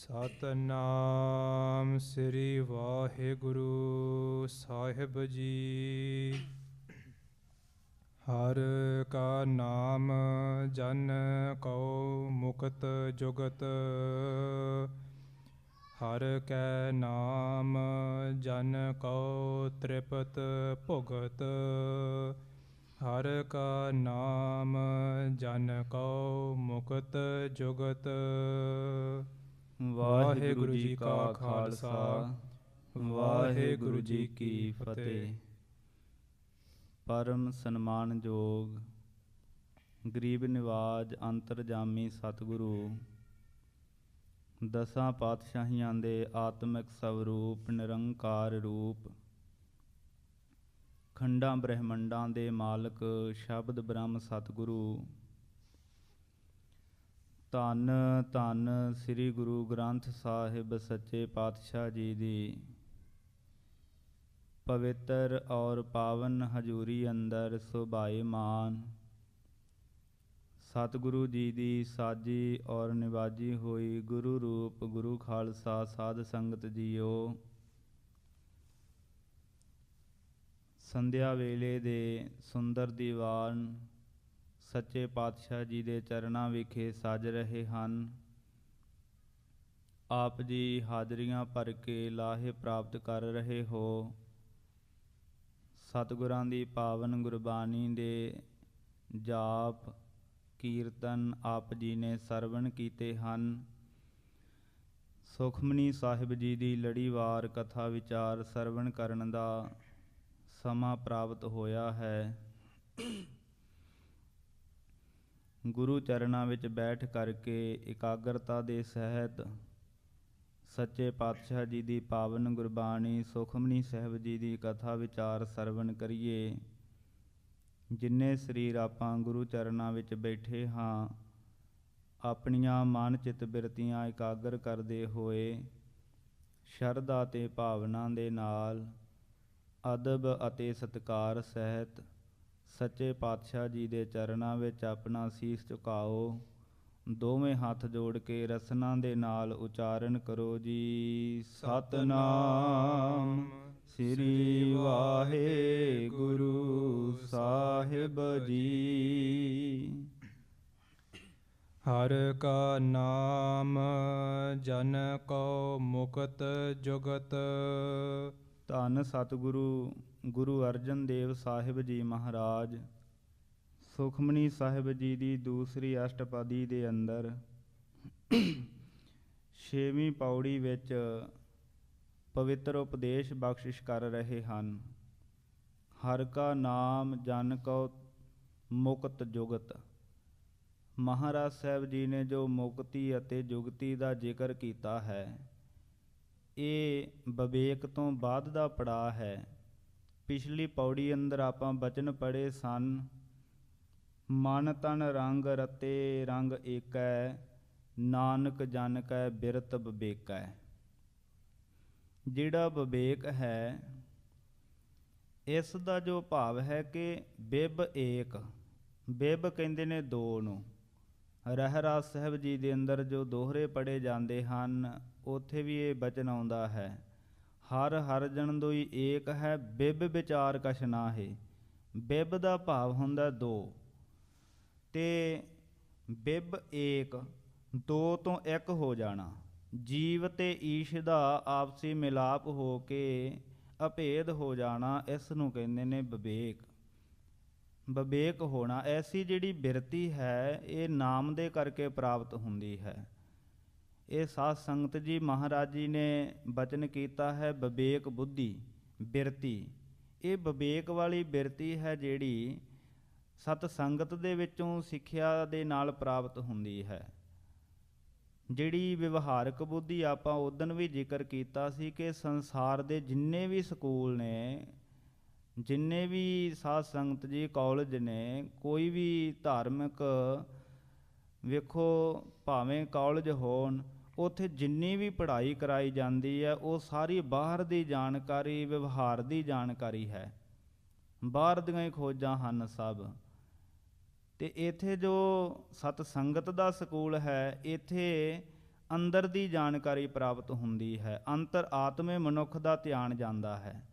ਸਤਨਾਮ ਸ੍ਰੀ ਵਾਹਿਗੁਰੂ ਸਾਹਿਬ ਜੀ। ਹਰ ਕਾ ਨਾਮ ਜਨ ਕਉ ਮੁਕਤ ਜੁਗਤ। ਹਰ ਕੈ ਨਾਮ ਜਨ ਕਉ ਤ੍ਰਿਪਤ ਭੁਗਤ। ਹਰ ਕਾ ਨਾਮ ਜਨ ਕਉ ਮੁਕਤ ਜੁਗਤ। ਵਾਹਿਗੁਰੂ ਜੀ ਕਾ ਖਾਲਸਾ। ਵਾਹਿਗੁਰੂ ਜੀ ਕੀ ਫਤਿਹ। ਪਰਮ ਸਨਮਾਨਯੋਗ ਗਰੀਬ ਨਿਵਾਜ ਅੰਤਰਜਾਮੀ ਸਤਿਗੁਰੂ ਦਸਾਂ ਪਾਤਸ਼ਾਹੀਆਂ ਦੇ ਆਤਮਿਕ ਸਵਰੂਪ ਨਿਰੰਕਾਰ ਰੂਪ ਖੰਡਾਂ ਬ੍ਰਹਿਮੰਡਾਂ ਦੇ ਮਾਲਕ ਸ਼ਬਦ ਬ੍ਰਹਮ ਸਤਿਗੁਰੂ ਧੰਨ ਧੰਨ ਸ੍ਰੀ ਗੁਰੂ ਗ੍ਰੰਥ ਸਾਹਿਬ ਸੱਚੇ ਪਾਤਸ਼ਾਹ ਜੀ ਦੀ। ਪਵਿੱਤਰ ਔਰ ਪਾਵਨ ਹਜੂਰੀ ਅੰਦਰ ਸੁਭਾਏਮਾਨ ਸਤਿਗੁਰੂ ਜੀ ਦੀ ਸਾਜੀ ਔਰ ਨਿਵਾਜੀ ਹੋਈ ਗੁਰੂ ਰੂਪ ਗੁਰੂ ਖਾਲਸਾ ਸਾਧ ਸੰਗਤ ਜੀਓ। ਸੰਧਿਆ ਵੇਲੇ ਦੇ ਸੁੰਦਰ ਦੀਵਾਨ ਸੱਚੇ ਪਾਤਸ਼ਾਹ ਜੀ ਦੇ ਚਰਨਾਂ ਵਿਖੇ ਸਜ ਰਹੇ ਹਨ। ਆਪ ਜੀ ਹਾਜ਼ਰੀਆਂ ਭਰ ਕੇ ਲਾਹੇ ਪ੍ਰਾਪਤ ਕਰ ਰਹੇ ਹੋ। ਸਤਿਗੁਰਾਂ ਦੀ ਪਾਵਨ ਗੁਰਬਾਣੀ ਦੇ ਜਾਪ, ਕੀਰਤਨ ਆਪ ਜੀ ਨੇ ਸਰਵਣ ਕੀਤੇ ਹਨ। ਸੁਖਮਨੀ ਸਾਹਿਬ ਜੀ ਦੀ ਲੜੀਵਾਰ ਕਥਾ ਵਿਚਾਰ ਸਰਵਣ ਕਰਨ ਦਾ ਸਮਾਂ ਪ੍ਰਾਪਤ ਹੋਇਆ ਹੈ। ਗੁਰੂ ਚਰਨਾਂ ਵਿੱਚ ਬੈਠ ਕਰਕੇ ਇਕਾਗਰਤਾ ਦੇ ਸਹਿਤ ਸੱਚੇ ਪਾਤਸ਼ਾਹ ਜੀ ਦੀ ਪਾਵਨ ਗੁਰਬਾਣੀ, ਸੁਖਮਨੀ ਸਾਹਿਬ ਜੀ ਦੀ ਕਥਾ ਵਿਚਾਰ ਸਰਵਣ ਕਰੀਏ। ਜਿੰਨੇ ਸਰੀਰ ਆਪਾਂ ਗੁਰੂ ਚਰਨਾਂ ਵਿੱਚ ਬੈਠੇ ਹਾਂ, ਆਪਣੀਆਂ ਮਨ ਚਿਤ ਬਿਰਤੀਆਂ ਇਕਾਗਰ ਕਰਦੇ ਹੋਏ, ਸ਼ਰਧਾ ਤੇ ਭਾਵਨਾ ਦੇ ਨਾਲ ਅਦਬ ਅਤੇ ਸਤਕਾਰ ਸਹਿਤ ਸੱਚੇ ਪਾਤਸ਼ਾਹ ਜੀ ਦੇ ਚਰਨਾਂ ਵਿੱਚ ਆਪਣਾ ਸੀਸ ਝੁਕਾਓ ਦੋਵੇਂ ਹੱਥ ਜੋੜ ਕੇ ਰਸਨਾ ਦੇ ਨਾਲ ਉਚਾਰਨ ਕਰੋ ਜੀ। ਸਤਨਾਮ ਸ੍ਰੀ ਵਾਹਿਗੁਰੂ ਸਾਹਿਬ ਜੀ। ਹਰ ਕਾ ਨਾਮ ਜਨ ਕਉ ਮੁਕਤ ਜੁਗਤ। ਧੰਨ ਸਤਿਗੁਰੂ। ਗੁਰੂ ਅਰਜਨ ਦੇਵ ਸਾਹਿਬ ਜੀ ਮਹਾਰਾਜ, ਸੁਖਮਨੀ ਸਾਹਿਬ ਜੀ ਦੀ ਦੂਸਰੀ ਅਸ਼ਟਪਦੀ ਦੇ ਅੰਦਰ ਛੇਵੀਂ ਪੌੜੀ ਵਿੱਚ ਪਵਿੱਤਰ ਉਪਦੇਸ਼ ਬਖਸ਼ਿਸ਼ ਕਰ ਰਹੇ ਹਨ। ਹਰ ਕਾ ਨਾਮ ਜਨ ਕਉ ਮੁਕਤ ਜੁਗਤ। ਮਹਾਰਾਜ ਸਾਹਿਬ ਜੀ ਨੇ ਜੋ ਮੁਕਤੀ ਅਤੇ ਜੁਗਤੀ ਦਾ ਜ਼ਿਕਰ ਕੀਤਾ ਹੈ, ਇਹ ਵਿਵੇਕ ਤੋਂ ਬਾਅਦ ਦਾ ਪੜਾਅ ਹੈ। ਪਿਛਲੀ ਪੌੜੀ ਅੰਦਰ ਆਪਾਂ ਬਚਨ ਪੜੇ ਸਨ, ਮਨ ਤਨ ਰੰਗ ਰਤੇ ਰੰਗ ਏਕੈ, ਨਾਨਕ ਜਨ ਕੈ ਬਿਰਤ ਵਿਵੇਕੈ ਜਿਹੜਾ ਵਿਵੇਕ ਹੈ, ਇਸ ਦਾ ਜੋ ਭਾਵ ਹੈ ਕਿ ਬਿਬ ਏਕ, ਬਿਬ ਕਹਿੰਦੇ ਨੇ ਦੋ ਨੂੰ। ਰਹਿਰਾ ਸਾਹਿਬ ਜੀ ਦੇ ਅੰਦਰ ਜੋ ਦੋਹਰੇ ਪੜੇ ਜਾਂਦੇ ਹਨ, ਉਥੇ ਵੀ ਇਹ ਬਚਨ ਆਉਂਦਾ ਹੈ। ਹਰ ਹਰ ਜਨ ਦੋਈ ਏਕ ਹੈ, ਬਿਬ ਵਿਚਾਰ ਕਛ ਨਾਹੀ। ਬਿਬ ਦਾ ਭਾਵ ਹੁੰਦਾ ਦੋ। ਤੇ ਬਿਬ ਏਕ, ਦੋ ਤੋਂ ਇੱਕ ਹੋ ਜਾਣਾ। ਜੀਵ ਤੇ ਈਸ਼ ਦਾ ਆਪਸੀ ਮਿਲਾਪ ਹੋ ਕੇ ਅਭੇਦ ਹੋ ਜਾਣਾ ਇਸ ਨੂੰ ਕਹਿੰਦੇ ਨੇ ਵਿਵੇਕ ਵਿਵੇਕ ਹੋਣਾ, ਐਸੀ ਜਿਹੜੀ ਬਿਰਤੀ ਹੈ, ਇਹ ਨਾਮ ਦੇ ਕਰਕੇ ਪ੍ਰਾਪਤ ਹੁੰਦੀ ਹੈ। ਇਹ ਸਾਧ ਸੰਗਤ ਜੀ ਮਹਾਰਾਜ ਜੀ ਨੇ ਬਚਨ ਕੀਤਾ ਹੈ ਵਿਵੇਕ ਬੁੱਧੀ, ਬਿਰਤੀ। ਇਹ ਵਿਵੇਕ ਵਾਲੀ ਬਿਰਤੀ ਹੈ ਜਿਹੜੀ ਸਤ ਸੰਗਤ ਦੇ ਵਿੱਚੋਂ ਸਿੱਖਿਆ ਦੇ ਨਾਲ ਪ੍ਰਾਪਤ ਹੁੰਦੀ ਹੈ। ਜਿਹੜੀ ਵਿਵਹਾਰਕ ਬੁੱਧੀ ਆਪਾਂ ਉਦੋਂ ਵੀ ਜ਼ਿਕਰ ਕੀਤਾ ਸੀ ਕਿ ਸੰਸਾਰ ਦੇ ਜਿੰਨੇ ਵੀ ਸਕੂਲ ਨੇ, ਜਿੰਨੇ ਵੀ ਸਾਧ ਸੰਗਤ ਜੀ ਕਾਲਜ ਨੇ, ਕੋਈ ਵੀ ਧਾਰਮਿਕ ਵੇਖੋ ਭਾਵੇਂ ਕਾਲਜ ਹੋਣ ਉੱਥੇ ਜਿੰਨੀ ਵੀ ਪੜ੍ਹਾਈ ਕਰਾਈ ਜਾਂਦੀ ਹੈ, ਉਹ ਸਾਰੀ ਬਾਹਰ ਦੀ ਜਾਣਕਾਰੀ, ਵਿਵਹਾਰ ਦੀ ਜਾਣਕਾਰੀ ਹੈ। ਬਾਹਰ ਦੀਆਂ ਹੀ ਖੋਜਾਂ ਹਨ ਸਭ। ਤੇ ਇੱਥੇ ਜੋ ਸਤ ਸੰਗਤ ਦਾ ਸਕੂਲ ਹੈ, ਇੱਥੇ ਅੰਦਰ ਦੀ ਜਾਣਕਾਰੀ ਪ੍ਰਾਪਤ ਹੁੰਦੀ ਹੈ। ਅੰਤਰ ਆਤਮੇ ਮਨੁੱਖ ਦਾ ਧਿਆਨ ਜਾਂਦਾ ਹੈ।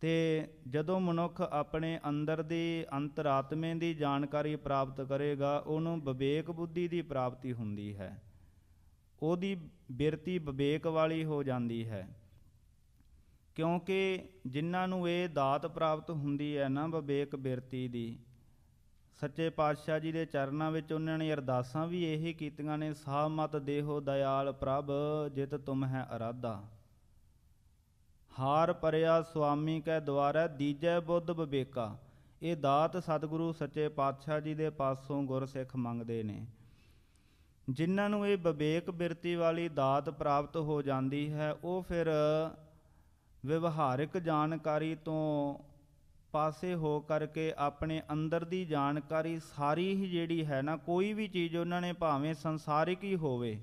ਤੇ ਜਦੋਂ ਮਨੁੱਖ ਆਪਣੇ ਅੰਦਰ ਦੀ ਅੰਤਰਾਤਮੇ ਦੀ ਜਾਣਕਾਰੀ ਪ੍ਰਾਪਤ ਕਰੇਗਾ, ਉਹਨੂੰ ਵਿਵੇਕ ਬੁੱਧੀ ਦੀ ਪ੍ਰਾਪਤੀ ਹੁੰਦੀ ਹੈ। ਉਹਦੀ ਬਿਰਤੀ ਵਿਵੇਕ ਵਾਲੀ ਹੋ ਜਾਂਦੀ ਹੈ। ਕਿਉਂਕਿ ਜਿਨ੍ਹਾਂ ਨੂੰ ਇਹ ਦਾਤ ਪ੍ਰਾਪਤ ਹੁੰਦੀ ਹੈ ਨਾ ਵਿਵੇਕ ਬਿਰਤੀ ਦੀ, ਸੱਚੇ ਪਾਤਸ਼ਾਹ ਜੀ ਦੇ ਚਰਨਾਂ ਵਿੱਚ ਉਹਨਾਂ ਨੇ ਅਰਦਾਸਾਂ ਵੀ ਇਹੀ ਕੀਤੀਆਂ ਨੇ, ਸਾਹ ਮਤ ਦੇਹੋ ਦਇਆਲ ਪ੍ਰਭ, ਜਿਤ ਤੁਮ ਹੈ ਅਰਾਧਾ। ਹਾਰ ਪਰਿਆ ਸੁਆਮੀ ਕੈ ਦੁਆਰੈ, ਦੀਜੈ ਬੁੱਧ ਵਿਵੇਕਾ। ਇਹ ਦਾਤ ਸਤਿਗੁਰੂ ਸੱਚੇ ਪਾਤਸ਼ਾਹ ਜੀ ਦੇ ਪਾਸੋਂ ਗੁਰਸਿੱਖ ਮੰਗਦੇ ਨੇ। ਜਿਨ੍ਹਾਂ ਨੂੰ ਇਹ ਵਿਵੇਕ ਬਿਰਤੀ ਵਾਲੀ ਦਾਤ ਪ੍ਰਾਪਤ ਹੋ ਜਾਂਦੀ ਹੈ, ਉਹ ਫਿਰ ਵਿਵਹਾਰਿਕ ਜਾਣਕਾਰੀ ਤੋਂ ਪਾਸੇ ਹੋ ਕਰਕੇ ਆਪਣੇ ਅੰਦਰ ਦੀ ਜਾਣਕਾਰੀ ਸਾਰੀ ਹੀ ਜਿਹੜੀ ਹੈ ਨਾ, ਕੋਈ ਵੀ ਚੀਜ਼ ਉਹਨਾਂ ਨੇ ਭਾਵੇਂ ਸੰਸਾਰਿਕ ਹੀ ਹੋਵੇ,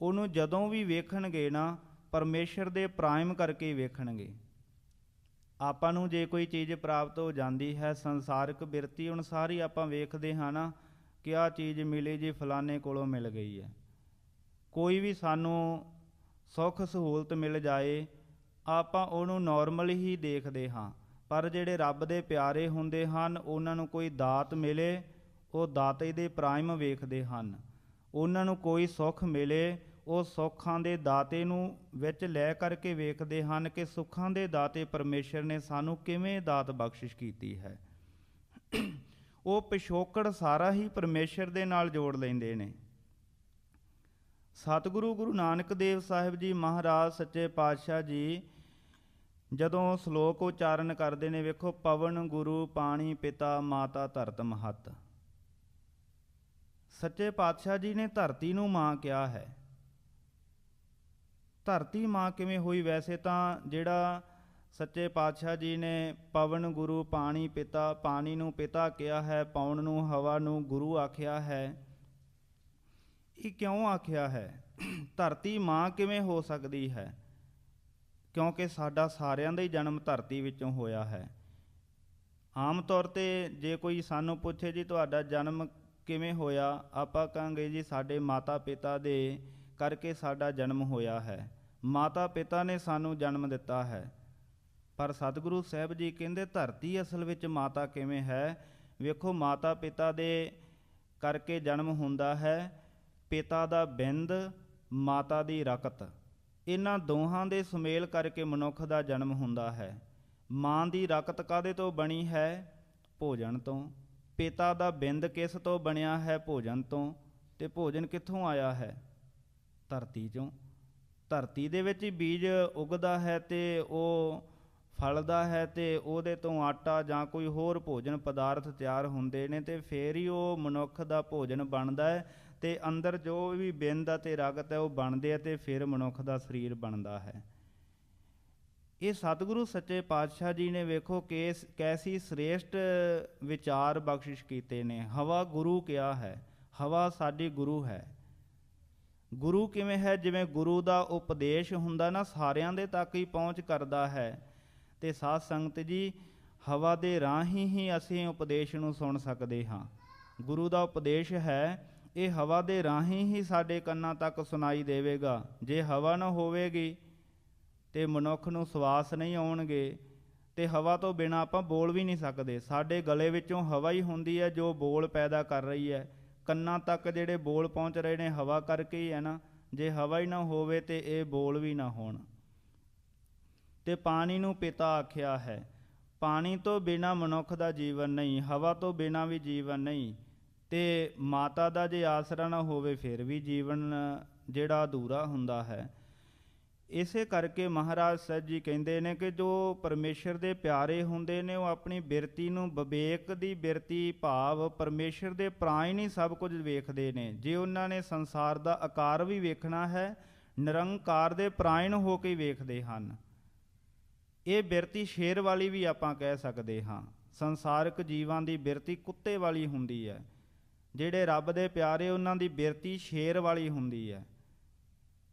ਉਹਨੂੰ ਜਦੋਂ ਵੀ ਵੇਖਣਗੇ ਨਾ, ਪਰਮੇਸ਼ਰ ਦੇ ਪ੍ਰਾਇਮ ਕਰਕੇ ਹੀ ਵੇਖਣਗੇ। ਆਪਾਂ ਨੂੰ ਜੇ ਕੋਈ ਚੀਜ਼ ਪ੍ਰਾਪਤ ਹੋ ਜਾਂਦੀ ਹੈ, ਸੰਸਾਰਿਕ ਬਿਰਤੀ ਅਨੁਸਾਰ ਹੀ ਆਪਾਂ ਵੇਖਦੇ ਹਾਂ ਨਾ ਕਿ ਆਹ ਚੀਜ਼ ਮਿਲੀ ਜੀ ਫਲਾਣੇ ਕੋਲੋਂ ਮਿਲ ਗਈ ਹੈ। ਕੋਈ ਵੀ ਸਾਨੂੰ ਸੁੱਖ ਸਹੂਲਤ ਮਿਲ ਜਾਏ, ਆਪਾਂ ਉਹਨੂੰ ਨਾਰਮਲ ਹੀ ਦੇਖਦੇ ਹਾਂ। ਪਰ ਜਿਹੜੇ ਰੱਬ ਦੇ ਪਿਆਰੇ ਹੁੰਦੇ ਹਨ, ਉਹਨਾਂ ਨੂੰ ਕੋਈ ਦਾਤ ਮਿਲੇ, ਉਹ ਦਾਤੇ ਦੇ ਪ੍ਰਾਇਮ ਵੇਖਦੇ ਹਨ। ਉਹਨਾਂ ਨੂੰ ਕੋਈ ਸੁੱਖ ਮਿਲੇ, ਉਹ ਸੁੱਖਾਂ ਦੇ ਦਾਤੇ ਨੂੰ ਵਿੱਚ ਲੈ ਕਰਕੇ ਵੇਖਦੇ ਹਨ ਕਿ ਸੁੱਖਾਂ ਦੇ ਦਾਤੇ ਪਰਮੇਸ਼ਰ ਨੇ ਸਾਨੂੰ ਕਿਵੇਂ ਦਾਤ ਬਖਸ਼ਿਸ਼ ਕੀਤੀ ਹੈ। ਉਹ ਪਿਛੋਕੜ ਸਾਰਾ ਹੀ ਪਰਮੇਸ਼ਰ ਦੇ ਨਾਲ ਜੋੜ ਲੈਂਦੇ ਨੇ। ਸਤਿਗੁਰੂ ਗੁਰੂ ਨਾਨਕ ਦੇਵ ਸਾਹਿਬ ਜੀ ਮਹਾਰਾਜ ਸੱਚੇ ਪਾਤਸ਼ਾਹ ਜੀ ਜਦੋਂ ਸ਼ਲੋਕ ਉਚਾਰਨ ਕਰਦੇ ਨੇ, ਵੇਖੋ, ਪਵਨ ਗੁਰੂ, ਪਾਣੀ ਪਿਤਾ, ਮਾਤਾ ਧਰਤ ਮਹਤ। ਸੱਚੇ ਪਾਤਸ਼ਾਹ ਜੀ ਨੇ ਧਰਤੀ ਨੂੰ ਮਾਂ ਕਿਹਾ ਹੈ। ਧਰਤੀ ਮਾਂ ਕਿਵੇਂ ਹੋਈ? ਵੈਸੇ ਤਾਂ ਜਿਹੜਾ ਸੱਚੇ ਪਾਤਸ਼ਾਹ ਜੀ ਨੇ ਪਵਨ ਗੁਰੂ ਪਾਣੀ ਪਿਤਾ, ਪਾਣੀ ਨੂੰ ਪਿਤਾ ਕਿਹਾ ਹੈ, ਪੌਣ ਨੂੰ ਹਵਾ ਨੂੰ ਗੁਰੂ ਆਖਿਆ ਹੈ। ਇਹ ਕਿਉਂ ਆਖਿਆ ਹੈ? ਧਰਤੀ ਮਾਂ ਕਿਵੇਂ ਹੋ ਸਕਦੀ ਹੈ? ਕਿਉਂਕਿ ਸਾਡਾ ਸਾਰਿਆਂ ਦਾ ਹੀ ਜਨਮ ਧਰਤੀ ਵਿੱਚੋਂ ਹੋਇਆ ਹੈ। ਆਮ ਤੌਰ ਤੇ ਜੇ ਕੋਈ ਸਾਨੂੰ ਪੁੱਛੇ, ਜੀ, ਤੁਹਾਡਾ ਜਨਮ ਕਿਵੇਂ ਹੋਇਆ? ਆਪਾਂ ਕਹਾਂਗੇ, ਜੀ, ਸਾਡੇ ਮਾਤਾ ਪਿਤਾ ਦੇ ਕਰਕੇ ਸਾਡਾ ਜਨਮ ਹੋਇਆ ਹੈ। ਮਾਤਾ ਪਿਤਾ ਨੇ ਸਾਨੂੰ ਜਨਮ ਦਿੱਤਾ ਹੈ। ਪਰ ਸਤਿਗੁਰੂ ਸਾਹਿਬ ਜੀ ਕਹਿੰਦੇ, ਧਰਤੀ ਅਸਲ ਵਿੱਚ ਮਾਤਾ ਕਿਵੇਂ ਹੈ? ਵੇਖੋ, ਮਾਤਾ ਪਿਤਾ ਦੇ ਕਰਕੇ ਜਨਮ ਹੁੰਦਾ ਹੈ। ਪਿਤਾ ਦਾ ਬਿੰਦ, ਮਾਤਾ ਦੀ ਰਕਤ। ਇਹਨਾਂ ਦੋਹਾਂ ਦੇ ਸੁਮੇਲ ਕਰਕੇ ਮਨੁੱਖ ਦਾ ਜਨਮ ਹੁੰਦਾ ਹੈ। ਮਾਂ ਦੀ ਰਕਤ ਕਾਦੇ ਤੋਂ ਬਣੀ ਹੈ? ਭੋਜਨ ਤੋਂ। ਪਿਤਾ ਦਾ ਬਿੰਦ ਕਿਸ ਤੋਂ ਬਣਿਆ ਹੈ? ਭੋਜਨ ਤੋਂ। ਤੇ ਭੋਜਨ ਕਿੱਥੋਂ ਆਇਆ ਹੈ? ਧਰਤੀ ਚੋਂ। ਧਰਤੀ ਦੇ ਵਿੱਚ ਹੀ ਬੀਜ ਉਗਦਾ ਹੈ ਤੇ ਉਹ ਫਲਦਾ ਹੈ ਤੇ ਉਹਦੇ ਤੋਂ ਆਟਾ ਜਾਂ ਕੋਈ ਹੋਰ ਭੋਜਨ ਪਦਾਰਥ ਤਿਆਰ ਹੁੰਦੇ ਨੇ ਤੇ ਫੇਰ ਹੀ ਉਹ ਮਨੁੱਖ ਦਾ ਭੋਜਨ ਬਣਦਾ ਹੈ ਤੇ ਅੰਦਰ ਜੋ ਵੀ ਬਿੰਦ ਅਤੇ ਰਗਤ ਹੈ ਉਹ ਬਣਦੇ ਆ ਤੇ ਫਿਰ ਮਨੁੱਖ ਦਾ ਸਰੀਰ ਬਣਦਾ ਹੈ। ਇਹ ਸਤਿਗੁਰੂ ਸੱਚੇ ਪਾਤਸ਼ਾਹ ਜੀ ਨੇ ਵੇਖੋ ਕੇਸ ਕੈਸੀ ਸ੍ਰੇਸ਼ਟ ਵਿਚਾਰ ਬਖਸ਼ਿਸ਼ ਕੀਤੇ ਨੇ। ਹਵਾ ਗੁਰੂ ਕਿਹਾ ਹੈ? ਹਵਾ ਸਾਡੀ ਗੁਰੂ ਹੈ। ਗੁਰੂ ਕਿਵੇਂ ਹੈ? ਜਿਵੇਂ ਗੁਰੂ ਦਾ ਉਪਦੇਸ਼ ਹੁੰਦਾ ਨਾ ਸਾਰਿਆਂ ਦੇ ਤੱਕ ਹੀ ਪਹੁੰਚ ਕਰਦਾ ਹੈ। ਤੇ ਸਾਧ ਸੰਗਤ ਜੀ, ਹਵਾ ਦੇ ਰਾਹੀਂ ਹੀ ਅਸੀਂ ਉਪਦੇਸ਼ ਨੂੰ ਸੁਣ ਸਕਦੇ ਹਾਂ। ਗੁਰੂ ਦਾ ਉਪਦੇਸ਼ ਹੈ, ਇਹ ਹਵਾ ਦੇ ਰਾਹੀਂ ਹੀ ਸਾਡੇ ਕੰਨਾਂ ਤੱਕ ਸੁਣਾਈ ਦੇਵੇਗਾ। ਜੇ ਹਵਾ ਨਾ ਹੋਵੇਗੀ, ਤੇ ਮਨੁੱਖ ਨੂੰ ਸਵਾਸ ਨਹੀਂ ਆਉਣਗੇ। ਤੇ ਹਵਾ ਤੋਂ ਬਿਨਾ ਆਪਾਂ ਬੋਲ ਵੀ ਨਹੀਂ ਸਕਦੇ। ਸਾਡੇ ਗਲੇ ਵਿੱਚੋਂ ਹਵਾ ਹੀ ਹੁੰਦੀ ਹੈ, ਜੋ ਬੋਲ ਪੈਦਾ ਕਰ ਰਹੀ ਹੈ। ਕੰਨਾਂ ਤੱਕ ਜਿਹੜੇ ਬੋਲ ਪਹੁੰਚ ਰਹੇ ਨੇ, ਹਵਾ ਕਰਕੇ ਹੀ ਹੈ ਨਾ। ਜੇ ਹਵਾ ਹੀ ਨਾ ਹੋਵੇ ਤੇ ਇਹ ਬੋਲ ਵੀ ਨਾ ਹੋਣ। ਤੇ ਪਾਣੀ ਨੂੰ ਪਿਤਾ ਆਖਿਆ ਹੈ, ਪਾਣੀ ਤੋਂ ਬਿਨਾ ਮਨੁੱਖ ਦਾ ਜੀਵਨ ਨਹੀਂ, ਹਵਾ ਤੋਂ ਬਿਨਾ ਵੀ ਜੀਵਨ ਨਹੀਂ, ਤੇ ਮਾਤਾ ਦਾ ਜੇ ਆਸਰਾ ਨਾ ਹੋਵੇ ਫਿਰ ਵੀ ਜੀਵਨ ਜਿਹੜਾ ਅਧੂਰਾ ਹੁੰਦਾ ਹੈ। ਇਸੇ ਕਰਕੇ ਮਹਾਰਾਜ ਸਾਹਿਬ ਜੀ ਕਹਿੰਦੇ ਨੇ ਕਿ ਜੋ ਪਰਮੇਸ਼ਰ ਦੇ ਪਿਆਰੇ ਹੁੰਦੇ ਨੇ, ਉਹ ਆਪਣੀ ਬਿਰਤੀ ਨੂੰ ਵਿਵੇਕ ਦੀ ਬਿਰਤੀ ਭਾਵ ਪਰਮੇਸ਼ਰ ਦੇ ਪ੍ਰਾਇਣ ਹੀ ਸਭ ਕੁਝ ਵੇਖਦੇ ਨੇ। ਜੇ ਉਹਨਾਂ ਨੇ ਸੰਸਾਰ ਦਾ ਆਕਾਰ ਵੀ ਵੇਖਣਾ ਹੈ, ਨਿਰੰਕਾਰ ਦੇ ਪ੍ਰਾਇਣ ਹੋ ਕੇ ਵੇਖਦੇ ਹਨ। ਇਹ ਬਿਰਤੀ ਸ਼ੇਰ ਵਾਲੀ ਵੀ ਆਪਾਂ ਕਹਿ ਸਕਦੇ ਹਾਂ। ਸੰਸਾਰਿਕ ਜੀਵਾਂ ਦੀ ਬਿਰਤੀ ਕੁੱਤੇ ਵਾਲੀ ਹੁੰਦੀ ਹੈ। ਜਿਹੜੇ ਰੱਬ ਦੇ ਪਿਆਰੇ ਉਹਨਾਂ ਦੀ ਬਿਰਤੀ ਸ਼ੇਰ ਵਾਲੀ ਹੁੰਦੀ ਹੈ।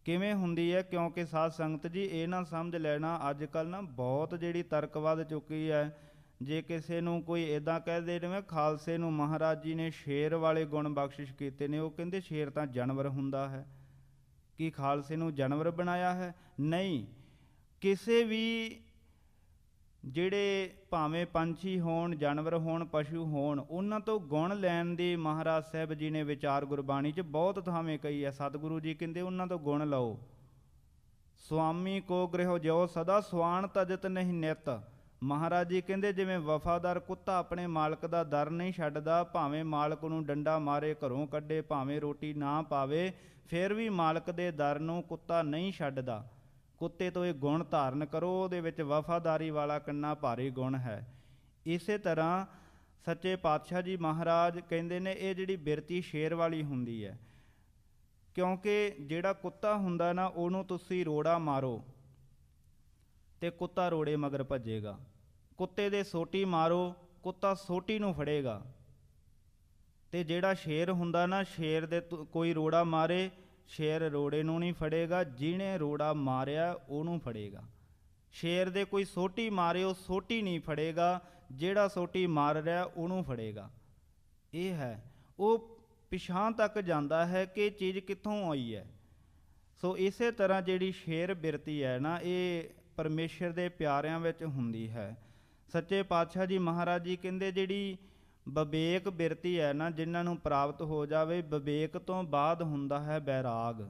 ਕਿਵੇਂ ਹੁੰਦੀ ਹੈ? ਕਿਉਂਕਿ ਸਾਧ ਸੰਗਤ ਜੀ, ਇਹ ਨਾ ਸਮਝ ਲੈਣਾ ਅੱਜ ਕੱਲ ਨਾ ਬਹੁਤ ਜਿਹੜੀ ਤਰਕ ਵੱਧ ਚੁੱਕੀ ਹੈ। ਜੇ ਕਿਸੇ ਨੂੰ ਕੋਈ ਇਦਾਂ ਕਹਿ ਦੇ ਜਿਵੇਂ ਖਾਲਸੇ ਨੂੰ ਮਹਾਰਾਜ ਜੀ ਨੇ ਸ਼ੇਰ ਵਾਲੇ ਗੁਣ ਬਖਸ਼ਿਸ਼ ਕੀਤੇ ਨੇ, ਉਹ ਕਹਿੰਦੇ ਸ਼ੇਰ ਤਾਂ ਜਾਨਵਰ ਹੁੰਦਾ ਹੈ। ਕੀ ਖਾਲਸੇ ਨੂੰ ਜਾਨਵਰ ਬਣਾਇਆ ਹੈ? ਨਹੀਂ। ਕਿਸੇ ਵੀ ਜਿਹੜੇ ਭਾਵੇਂ ਪੰਛੀ ਹੋਣ, ਜਾਨਵਰ ਹੋਣ, ਪਸ਼ੂ ਹੋਣ, ਉਹਨਾਂ ਤੋਂ ਗੁਣ ਲੈਣ ਦੀ ਮਹਾਰਾਜ ਸਾਹਿਬ ਜੀ ਨੇ ਵਿਚਾਰ ਗੁਰਬਾਣੀ 'ਚ ਬਹੁਤ ਥਾਵੇਂ ਕਹੀ ਹੈ। ਸਤਿਗੁਰੂ ਜੀ ਕਹਿੰਦੇ, ਉਹਨਾਂ ਤੋਂ ਗੁਣ ਲਓ। ਸੁਆਮੀ ਕੋ ਗ੍ਰਹਿ ਜਿਉ ਸਦਾ ਸਵਾਨ ਤਜਤ ਨਹੀਂ ਨਿਤ ਮਹਾਰਾਜ ਜੀ ਕਹਿੰਦੇ, ਜਿਵੇਂ ਵਫਾਦਾਰ ਕੁੱਤਾ ਆਪਣੇ ਮਾਲਕ ਦਾ ਦਰ ਨਹੀਂ ਛੱਡਦਾ, ਭਾਵੇਂ ਮਾਲਕ ਨੂੰ ਡੰਡਾ ਮਾਰੇ, ਘਰੋਂ ਕੱਢੇ, ਭਾਵੇਂ ਰੋਟੀ ਨਾ ਪਾਵੇ, ਫਿਰ ਵੀ ਮਾਲਕ ਦੇ ਦਰ ਨੂੰ ਕੁੱਤਾ ਨਹੀਂ ਛੱਡਦਾ। ਕੁੱਤੇ ਤੋਂ ਇਹ ਗੁਣ ਧਾਰਨ ਕਰੋ, ਉਹਦੇ ਵਿੱਚ ਵਫਾਦਾਰੀ ਵਾਲਾ ਕਿੰਨਾ ਭਾਰੀ ਗੁਣ ਹੈ। ਇਸੇ ਤਰ੍ਹਾਂ ਸੱਚੇ ਪਾਤਸ਼ਾਹ ਜੀ ਮਹਾਰਾਜ ਕਹਿੰਦੇ ਨੇ, ਇਹ ਜਿਹੜੀ ਬਿਰਤੀ ਸ਼ੇਰ ਵਾਲੀ ਹੁੰਦੀ ਹੈ, ਕਿਉਂਕਿ ਜਿਹੜਾ ਕੁੱਤਾ ਹੁੰਦਾ ਨਾ, ਉਹਨੂੰ ਤੁਸੀਂ ਰੋੜਾ ਮਾਰੋ ਤੇ ਕੁੱਤਾ ਰੋੜੇ ਮਗਰ ਭੱਜੇਗਾ। ਕੁੱਤੇ ਦੇ ਸੋਟੀ ਮਾਰੋ, ਕੁੱਤਾ ਸੋਟੀ ਨੂੰ ਫੜੇਗਾ। ਤੇ ਜਿਹੜਾ ਸ਼ੇਰ ਹੁੰਦਾ ਨਾ, ਸ਼ੇਰ ਦੇ ਕੋਈ ਰੋੜਾ ਮਾਰੇ ਸ਼ੇਰ ਰੋੜੇ ਨੂੰ ਨਹੀਂ ਫੜੇਗਾ, ਜਿਹਨੇ ਰੋੜਾ ਮਾਰਿਆ ਉਹਨੂੰ ਫੜੇਗਾ। ਸ਼ੇਰ ਦੇ ਕੋਈ ਸੋਟੀ ਮਾਰੇ ਉਹ ਸੋਟੀ ਨਹੀਂ ਫੜੇਗਾ, ਜਿਹੜਾ ਸੋਟੀ ਮਾਰ ਰਿਹਾ ਉਹਨੂੰ ਫੜੇਗਾ। ਇਹ ਹੈ, ਉਹ ਪਿਛਾਂ ਤੱਕ ਜਾਂਦਾ ਹੈ ਕਿ ਚੀਜ਼ ਕਿੱਥੋਂ ਆਈ ਹੈ। ਸੋ ਇਸੇ ਤਰ੍ਹਾਂ ਜਿਹੜੀ ਸ਼ੇਰ ਬਿਰਤੀ ਹੈ ਨਾ, ਇਹ ਪਰਮੇਸ਼ਰ ਦੇ ਪਿਆਰਿਆਂ ਵਿੱਚ ਹੁੰਦੀ ਹੈ। ਸੱਚੇ ਪਾਤਸ਼ਾਹ ਜੀ ਮਹਾਰਾਜ ਜੀ ਕਹਿੰਦੇ ਜਿਹੜੀ ਵਿਵੇਕ ਬਿਰਤੀ ਹੈ ਨਾ, ਜਿਨ੍ਹਾਂ ਨੂੰ ਪ੍ਰਾਪਤ ਹੋ ਜਾਵੇ, ਵਿਵੇਕ ਤੋਂ ਬਾਅਦ ਹੁੰਦਾ ਹੈ ਬੈਰਾਗ।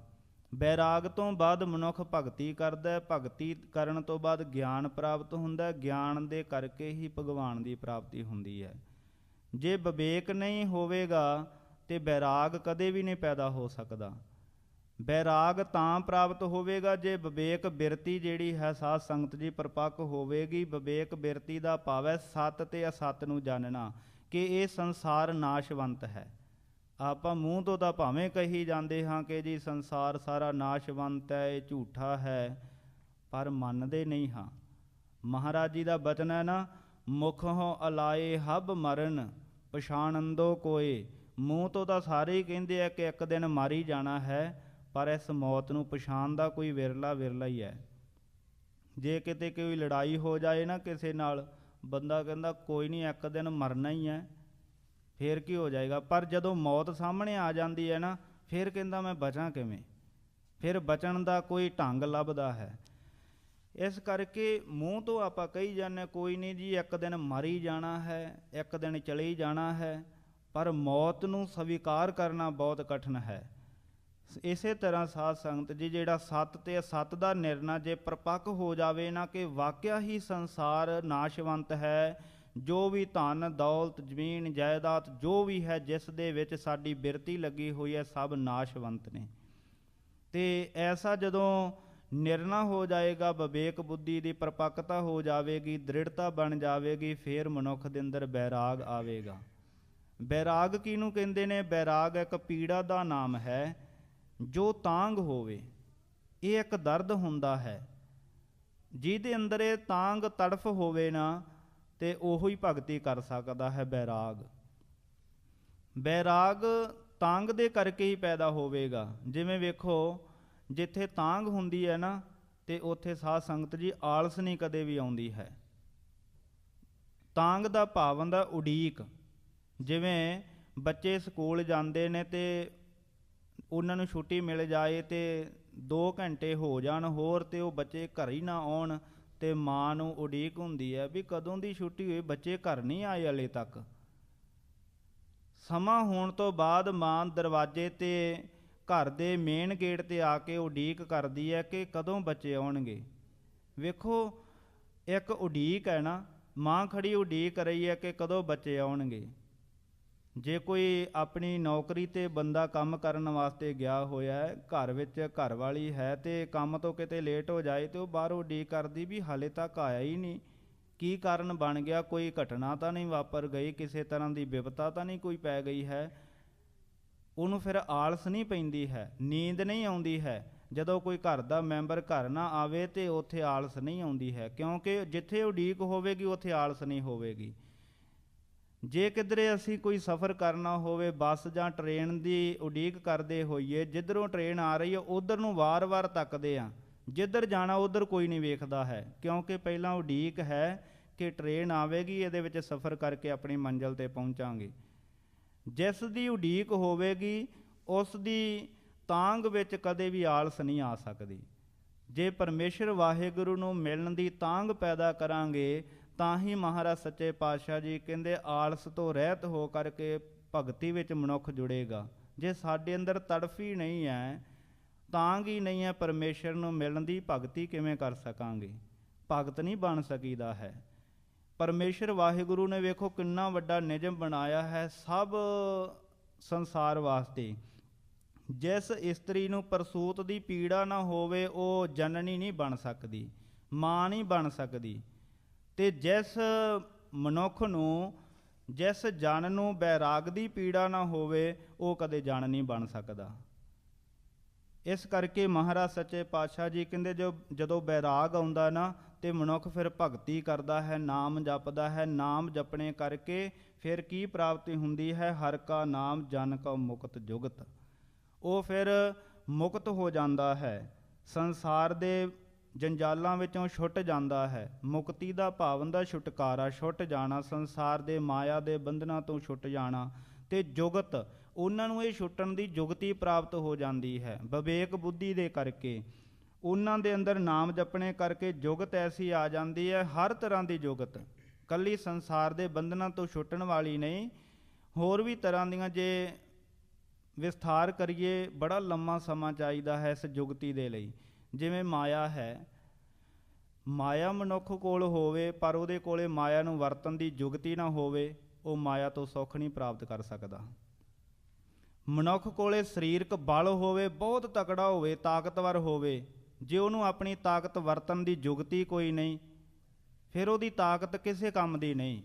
ਬੈਰਾਗ ਤੋਂ ਬਾਅਦ ਮਨੁੱਖ ਭਗਤੀ ਕਰਦਾ ਹੈ, ਭਗਤੀ ਕਰਨ ਤੋਂ ਬਾਅਦ ਗਿਆਨ ਪ੍ਰਾਪਤ ਹੁੰਦਾ ਹੈ, ਗਿਆਨ ਦੇ ਕਰਕੇ ਹੀ ਭਗਵਾਨ ਦੀ ਪ੍ਰਾਪਤੀ ਹੁੰਦੀ ਹੈ। ਜੇ ਵਿਵੇਕ ਨਹੀਂ ਹੋਵੇਗਾ, ਤੇ ਬੈਰਾਗ ਕਦੇ ਵੀ ਨਹੀਂ ਪੈਦਾ ਹੋ ਸਕਦਾ। ਬੈਰਾਗ ਤਾਂ ਪ੍ਰਾਪਤ ਹੋਵੇਗਾ ਜੇ ਵਿਵੇਕ ਬਿਰਤੀ ਜਿਹੜੀ ਹੈ, ਸਾਧ ਸੰਗਤ ਜੀ ਪਰਪੱਕ ਹੋਵੇਗੀ, ਵਿਵੇਕ ਬਿਰਤੀ ਦਾ ਭਾਵ ਹੈ, ਸਤ ਤੇ ਅਸਤ ਨੂੰ ਜਾਣਨਾ। ਕਿ ਇਹ ਸੰਸਾਰ ਨਾਸ਼ਵੰਤ ਹੈ। ਆਪਾਂ ਮੂੰਹ ਤੋਂ ਤਾਂ ਭਾਵੇਂ ਕਹੀ ਜਾਂਦੇ ਹਾਂ ਕਿ ਜੀ ਸੰਸਾਰ ਸਾਰਾ ਨਾਸ਼ਵੰਤ ਹੈ, ਇਹ ਝੂਠਾ ਹੈ, ਪਰ ਮੰਨਦੇ ਨਹੀਂ ਹਾਂ। ਮਹਾਰਾਜ ਜੀ ਦਾ ਬਚਨ ਹੈ ਨਾ ਮੁਖੋਂ ਅਲਾਏ ਹਬ ਮਰਨ, ਪਛਾਣੰਦੋ ਕੋਏ। ਮੂੰਹ ਤੋਂ ਤਾਂ ਸਾਰੇ ਹੀ ਕਹਿੰਦੇ ਆ ਕਿ ਇੱਕ ਦਿਨ ਮਾਰੀ ਜਾਣਾ ਹੈ, ਪਰ ਇਸ ਮੌਤ ਨੂੰ ਪਛਾਣ ਦਾ ਕੋਈ ਵਿਰਲਾ ਵਿਰਲਾ ਹੀ ਹੈ। ਜੇ ਕਿਤੇ ਕੋਈ ਲੜਾਈ ਹੋ ਜਾਏ ਨਾ ਕਿਸੇ ਨਾਲ ਬੰਦਾ ਕਹਿੰਦਾ ਕੋਈ ਨਹੀਂ, ਇੱਕ ਦਿਨ ਮਰਨਾ ਹੀ ਹੈ, ਫੇਰ ਕੀ ਹੋ ਜਾਏਗਾ? ਪਰ ਜਦੋਂ ਮੌਤ ਸਾਹਮਣੇ ਆ ਜਾਂਦੀ ਹੈ ਨਾ, ਫੇਰ ਕਹਿੰਦਾ ਮੈਂ ਬਚਾਂ ਕਿਵੇਂ? ਫਿਰ ਬਚਣ ਦਾ ਕੋਈ ਢੰਗ ਲੱਭਦਾ ਹੈ। ਇਸ ਕਰਕੇ ਮੂੰਹ ਤੋਂ ਆਪਾਂ ਕਹੀ ਜਾਂਦੇ ਕੋਈ ਨਹੀਂ ਜੀ, ਇੱਕ ਦਿਨ ਮਰ ਹੀ ਜਾਣਾ ਹੈ, ਇੱਕ ਦਿਨ ਚਲੇ ਹੀ ਜਾਣਾ ਹੈ, ਪਰ ਮੌਤ ਨੂੰ ਸਵੀਕਾਰ ਕਰਨਾ ਬਹੁਤ ਕਠਿਨ ਹੈ। ਇਸੇ ਤਰ੍ਹਾਂ ਸਾਧ ਸੰਗਤ ਜੀ, ਜਿਹੜਾ ਸਤ ਤੇ ਅਸਤ ਦਾ ਨਿਰਣਾ ਜੇ ਪਰਪੱਕ ਹੋ ਜਾਵੇ ਨਾ ਕਿ ਵਾਕਿਆ ਹੀ ਸੰਸਾਰ ਨਾਸ਼ਵੰਤ ਹੈ, ਜੋ ਵੀ ਧਨ, ਦੌਲਤ, ਜ਼ਮੀਨ, ਜਾਇਦਾਦ ਜੋ ਵੀ ਹੈ, ਜਿਸ ਦੇ ਵਿੱਚ ਸਾਡੀ ਬਿਰਤੀ ਲੱਗੀ ਹੋਈ ਹੈ, ਸਭ ਨਾਸ਼ਵੰਤ ਨੇ। ਤੇ ਐਸਾ ਜਦੋਂ ਨਿਰਣਾ ਹੋ ਜਾਏਗਾ, ਵਿਵੇਕ ਬੁੱਧੀ ਦੀ ਪਰਪੱਕਤਾ ਹੋ ਜਾਵੇਗੀ, ਦ੍ਰਿੜਤਾ ਬਣ ਜਾਵੇਗੀ, ਫੇਰ ਮਨੁੱਖ ਦੇ ਅੰਦਰ ਬੈਰਾਗ ਆਵੇਗਾ। ਬੈਰਾਗ ਕਿਹਨੂੰ ਕਹਿੰਦੇ ਨੇ? ਬੈਰਾਗ ਇੱਕ ਪੀੜਾ ਦਾ ਨਾਮ ਹੈ। ਜੋ ਤਾਂਗ ਹੋਵੇ, ਇਹ ਇੱਕ ਦਰਦ ਹੁੰਦਾ ਹੈ। ਜਿਹਦੇ ਅੰਦਰ ਇਹ ਤਾਂਗ ਤੜਫ ਹੋਵੇ ਨਾ, ਤੇ ਉਹੋ ਹੀ ਭਗਤੀ ਕਰ ਸਕਦਾ ਹੈ ਬੈਰਾਗ। ਬੈਰਾਗ ਤਾਂਗ ਦੇ ਕਰਕੇ ਹੀ ਪੈਦਾ ਹੋਵੇਗਾ। ਜਿਵੇਂ ਵੇਖੋ, ਜਿੱਥੇ ਤਾਂਗ ਹੁੰਦੀ ਹੈ ਨਾ, ਤੇ ਉੱਥੇ ਸਾਧ ਸੰਗਤ ਜੀ ਆਲਸ ਨਹੀਂ ਕਦੇ ਵੀ ਆਉਂਦੀ ਹੈ। ਤਾਂਗ ਦਾ ਭਾਵ ਹੁੰਦਾ ਉਡੀਕ। ਜਿਵੇਂ ਬੱਚੇ ਸਕੂਲ ਜਾਂਦੇ ਨੇ ਤੇ ਉਹਨਾਂ ਨੂੰ ਛੁੱਟੀ ਮਿਲ ਜਾਏ ਤੇ 2 ਘੰਟੇ ਹੋ ਜਾਣ, ਹੋਰ ਤੇ ਉਹ ਬੱਚੇ ਘਰ ਹੀ ਨਾ ਆਉਣ ਤੇ ਮਾਂ ਨੂੰ ਉਡੀਕ ਹੁੰਦੀ ਹੈ ਵੀ ਕਦੋਂ ਦੀ ਛੁੱਟੀ ਹੋਈ, ਬੱਚੇ ਘਰ ਨਹੀਂ ਆਏ ਹਲੇ ਤੱਕ। ਸਮਾਂ ਹੋਣ ਤੋਂ ਬਾਅਦ ਮਾਂ ਦਰਵਾਜ਼ੇ ਤੇ ਘਰ ਦੇ ਮੇਨ ਗੇਟ ਤੇ ਆ ਕੇ ਉਡੀਕ ਕਰਦੀ ਹੈ ਕਿ ਕਦੋਂ ਬੱਚੇ ਆਉਣਗੇ। ਵੇਖੋ, ਇੱਕ ਉਡੀਕ ਹੈ ਨਾ, ਮਾਂ ਖੜੀ ਉਡੀਕ ਰਹੀ ਹੈ ਕਿ ਕਦੋਂ ਬੱਚੇ ਆਉਣਗੇ। ਜੇ ਕੋਈ ਆਪਣੀ ਨੌਕਰੀ ਤੇ ਬੰਦਾ ਕੰਮ ਕਰਨ ਵਾਸਤੇ ਗਿਆ ਹੋਇਆ ਹੈ, ਘਰ ਵਿੱਚ ਘਰ ਵਾਲੀ ਹੈ ਤੇ ਕੰਮ ਤੋਂ ਕਿਤੇ ਲੇਟ ਹੋ ਜਾਏ ਤੇ ਉਹ ਬਾਹਰੋਂ ਉਡੀਕ ਕਰਦੀ ਵੀ ਹਾਲੇ ਤੱਕ ਆਇਆ ਹੀ ਨਹੀਂ। ਕੀ ਕਾਰਨ ਬਣ ਗਿਆ? ਕੋਈ ਘਟਨਾ ਤਾਂ ਨਹੀਂ ਵਾਪਰ ਗਈ? ਕਿਸੇ ਤਰ੍ਹਾਂ ਦੀ ਵਿਪਤਾ ਤਾਂ ਨਹੀਂ ਕੋਈ ਪੈ ਗਈ ਹੈ? ਉਹਨੂੰ ਫਿਰ ਆਲਸ ਨਹੀਂ ਪੈਂਦੀ ਹੈ? ਨੀਂਦ ਨਹੀਂ ਆਉਂਦੀ ਹੈ? ਜਦੋਂ ਕੋਈ ਘਰ ਦਾ ਮੈਂਬਰ ਘਰ ਨਾ ਆਵੇ ਤੇ ਉੱਥੇ ਆਲਸ ਨਹੀਂ ਆਉਂਦੀ ਹੈ? ਕਿਉਂਕਿ ਜਿੱਥੇ ਉਡੀਕ ਹੋਵੇਗੀ, ਉੱਥੇ ਆਲਸ ਨਹੀਂ ਹੋਵੇਗੀ। ਜੇ ਕਿਧਰੇ ਅਸੀਂ ਕੋਈ ਸਫ਼ਰ ਕਰਨਾ ਹੋਵੇ, ਬੱਸ ਜਾਂ ਟ੍ਰੇਨ ਦੀ ਉਡੀਕ ਕਰਦੇ ਹੋਈਏ, ਜਿੱਧਰੋਂ ਟ੍ਰੇਨ ਆ ਰਹੀ ਹੈ, ਉਧਰ ਨੂੰ ਵਾਰ-ਵਾਰ ਤੱਕਦੇ ਆ ਜਿੱਧਰ ਜਾਣਾ, ਉਧਰ ਕੋਈ ਨਹੀਂ ਵੇਖਦਾ ਹੈ, ਕਿਉਂਕਿ ਪਹਿਲਾਂ ਉਡੀਕ ਹੈ ਕਿ ਟ੍ਰੇਨ ਆਵੇਗੀ, ਇਹਦੇ ਵਿੱਚ ਸਫ਼ਰ ਕਰਕੇ ਆਪਣੀ ਮੰਜ਼ਿਲ ਤੇ ਪਹੁੰਚਾਂਗੇ। ਜਿਸ ਦੀ ਉਡੀਕ ਹੋਵੇਗੀ, ਉਸ ਦੀ ਤਾਂਗ ਵਿੱਚ ਕਦੇ ਵੀ ਆਲਸ ਨਹੀਂ ਆ ਸਕਦੀ। ਜੇ ਪਰਮੇਸ਼ਰ ਵਾਹਿਗੁਰੂ ਨੂੰ ਮਿਲਣ ਦੀ ਤਾਂਗ ਪੈਦਾ ਕਰਾਂਗੇ ਤਾਂ ਹੀ ਮਹਾਰਾਜ ਸੱਚੇ ਪਾਤਸ਼ਾਹ ਜੀ ਕਹਿੰਦੇ, ਆਲਸ ਤੋਂ ਰਹਿਤ ਹੋ ਕਰਕੇ ਭਗਤੀ ਵਿੱਚ ਮਨੁੱਖ ਜੁੜੇਗਾ। ਜੇ ਸਾਡੇ ਅੰਦਰ ਤੜਫ ਹੀ ਨਹੀਂ ਹੈ ਤਾਂਗ ਹੀ ਨਹੀਂ ਹੈ ਪਰਮੇਸ਼ਰ ਨੂੰ ਮਿਲਣ ਦੀ ਭਗਤੀ ਕਿਵੇਂ ਕਰ ਸਕਾਂਗੇ? ਭਗਤ ਨਹੀਂ ਬਣ ਸਕੀਦਾ ਹੈ। ਪਰਮੇਸ਼ਰ ਵਾਹਿਗੁਰੂ ਨੇ ਵੇਖੋ ਕਿੰਨਾ ਵੱਡਾ ਨਿਯਮ ਬਣਾਇਆ ਹੈ ਸਭ ਸੰਸਾਰ ਵਾਸਤੇ। ਜਿਸ ਇਸਤਰੀ ਨੂੰ ਪ੍ਰਸੂਤ ਦੀ ਪੀੜਾ ਨਾ ਹੋਵੇ, ਉਹ ਜਨਨੀ ਨਹੀਂ ਬਣ ਸਕਦੀ, ਮਾਂ ਨਹੀਂ ਬਣ ਸਕਦੀ। ਤੇ ਜਿਸ ਮਨੁੱਖ ਨੂੰ, ਜਿਸ ਜਨ ਨੂੰ ਬੈਰਾਗ ਦੀ ਪੀੜਾ ਨਾ ਹੋਵੇ, ਉਹ ਕਦੇ ਜਨ ਨਹੀਂ ਬਣ ਸਕਦਾ। ਇਸ ਕਰਕੇ ਮਹਾਰਾਜ ਸੱਚੇ ਪਾਤਸ਼ਾਹ ਜੀ ਕਹਿੰਦੇ, ਜੋ, ਜਦੋਂ ਬੈਰਾਗ ਆਉਂਦਾ ਨਾ, ਤੇ ਮਨੁੱਖ ਫਿਰ ਭਗਤੀ ਕਰਦਾ ਹੈ, ਨਾਮ ਜਪਦਾ ਹੈ, ਨਾਮ ਜਪਣੇ ਕਰਕੇ ਫਿਰ ਕੀ ਪ੍ਰਾਪਤੀ ਹੁੰਦੀ ਹੈ? ਹਰ ਕਾ ਨਾਮ ਜਨ ਕਾ ਮੁਕਤ ਜੁਗਤ। ਉਹ ਫਿਰ ਮੁਕਤ ਹੋ ਜਾਂਦਾ ਹੈ। ਸੰਸਾਰ ਦੇ ਜੰਜਾਲਾਂ ਵਿੱਚੋਂ ਛੁੱਟ ਜਾਂਦਾ ਹੈ। ਮੁਕਤੀ ਦਾ ਭਾਵਨ ਦਾ ਛੁਟਕਾਰਾ, ਛੁੱਟ ਜਾਣਾ, ਸੰਸਾਰ ਦੇ ਮਾਇਆ ਦੇ ਬੰਧਨਾਂ ਤੋਂ ਛੁੱਟ ਜਾਣਾ ਤੇ ਜੁਗਤ, ਉਹਨਾਂ ਨੂੰ ਇਹ ਛੁੱਟਣ ਦੀ ਜੁਗਤੀ ਪ੍ਰਾਪਤ ਹੋ ਜਾਂਦੀ ਹੈ। ਵਿਵੇਕ ਬੁੱਧੀ ਦੇ ਕਰਕੇ, ਉਹਨਾਂ ਦੇ ਅੰਦਰ ਨਾਮ ਜਪਣੇ ਕਰਕੇ ਜੁਗਤ ਐਸੀ ਆ ਜਾਂਦੀ ਹੈ, ਹਰ ਤਰ੍ਹਾਂ ਦੀ ਜੁਗਤ। ਕੱਲੀ ਸੰਸਾਰ ਦੇ ਬੰਧਨਾਂ ਤੋਂ ਛੁੱਟਣ ਵਾਲੀ ਨਹੀਂ, ਹੋਰ ਵੀ ਤਰ੍ਹਾਂ ਦੀਆਂ ਜੇ ਵਿਸਥਾਰ ਕਰੀਏ, ਬੜਾ ਲੰਮਾ ਸਮਾਂ ਚਾਹੀਦਾ ਹੈ ਇਸ ਜੁਗਤੀ ਦੇ ਲਈ। ਜਿਵੇਂ ਮਾਇਆ ਹੈ। ਮਾਇਆ ਮਨੁੱਖ ਕੋਲ ਹੋਵੇ, ਪਰ ਉਹਦੇ ਕੋਲੇ ਮਾਇਆ ਨੂੰ ਵਰਤਣ ਦੀ ਯੁਗਤੀ ਨਾ ਹੋਵੇ, ਉਹ ਮਾਇਆ ਤੋਂ ਸੁੱਖ ਨਹੀਂ ਪ੍ਰਾਪਤ ਕਰ ਸਕਦਾ। ਮਨੁੱਖ ਕੋਲੇ ਸਰੀਰਕ ਬਲ ਹੋਵੇ, ਬਹੁਤ ਤਕੜਾ ਹੋਵੇ, ਤਾਕਤਵਰ ਹੋਵੇ, ਜੇ ਉਹਨੂੰ ਆਪਣੀ ਤਾਕਤ ਵਰਤਣ ਦੀ ਯੁਗਤੀ ਕੋਈ ਨਹੀਂ, ਫਿਰ ਉਹਦੀ ਤਾਕਤ ਕਿਸੇ ਕੰਮ ਦੀ ਨਹੀਂ।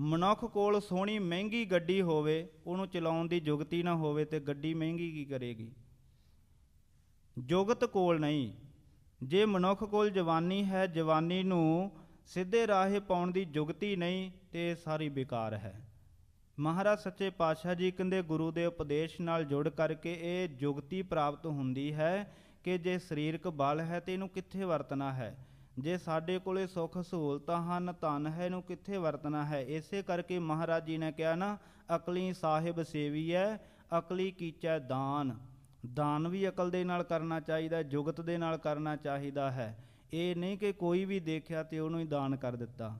ਮਨੁੱਖ ਕੋਲ ਸੋਹਣੀ ਮਹਿੰਗੀ ਗੱਡੀ ਹੋਵੇ, ਉਹਨੂੰ ਚਲਾਉਣ ਦੀ ਯੁਗਤੀ ਨਾ ਹੋਵੇ ਤੇ ਗੱਡੀ ਮਹਿੰਗੀ ਕੀ ਕਰੇਗੀ? ਜੁਗਤ ਕੋਲ ਨਹੀਂ। ਜੇ ਮਨੁੱਖ ਕੋਲ ਜਵਾਨੀ ਹੈ, ਜਵਾਨੀ ਨੂੰ ਸਿੱਧੇ ਰਾਹੇ ਪਾਉਣ ਦੀ ਜੁਗਤੀ ਨਹੀਂ, ਤੇ ਇਹ ਸਾਰੀ ਬੇਕਾਰ ਹੈ। ਮਹਾਰਾਜ ਸੱਚੇ ਪਾਤਸ਼ਾਹ ਜੀ ਕਹਿੰਦੇ, ਗੁਰੂ ਦੇ ਉਪਦੇਸ਼ ਨਾਲ ਜੁੜ ਕਰਕੇ ਇਹ ਜੁਗਤੀ ਪ੍ਰਾਪਤ ਹੁੰਦੀ ਹੈ ਕਿ ਜੇ ਸਰੀਰਕ ਬਲ ਹੈ, ਤੇ ਇਹਨੂੰ ਕਿੱਥੇ ਵਰਤਣਾ ਹੈ? ਜੇ ਸਾਡੇ ਕੋਲੇ ਸੁੱਖ ਸਹੂਲਤਾਂ ਹਨ, ਧਨ ਹੈ, ਇਹਨੂੰ ਕਿੱਥੇ ਵਰਤਣਾ ਹੈ? ਇਸੇ ਕਰਕੇ ਮਹਾਰਾਜ ਜੀ ਨੇ ਕਿਹਾ ਨਾ, ਅਕਲੀ ਸਾਹਿਬ ਸੇਵੀ ਹੈ, ਅਕਲੀ ਕੀਚੈ ਦਾਨ। ਦਾਨ ਵੀ ਅਕਲ ਦੇ ਨਾਲ ਕਰਨਾ ਚਾਹੀਦਾ, ਜੁਗਤ ਦੇ ਨਾਲ ਕਰਨਾ ਚਾਹੀਦਾ ਹੈ। ਇਹ ਨਹੀਂ ਕਿ ਕੋਈ ਵੀ ਦੇਖਿਆ ਤੇ ਉਹਨੂੰ ਹੀ ਦਾਨ ਕਰ ਦਿੱਤਾ।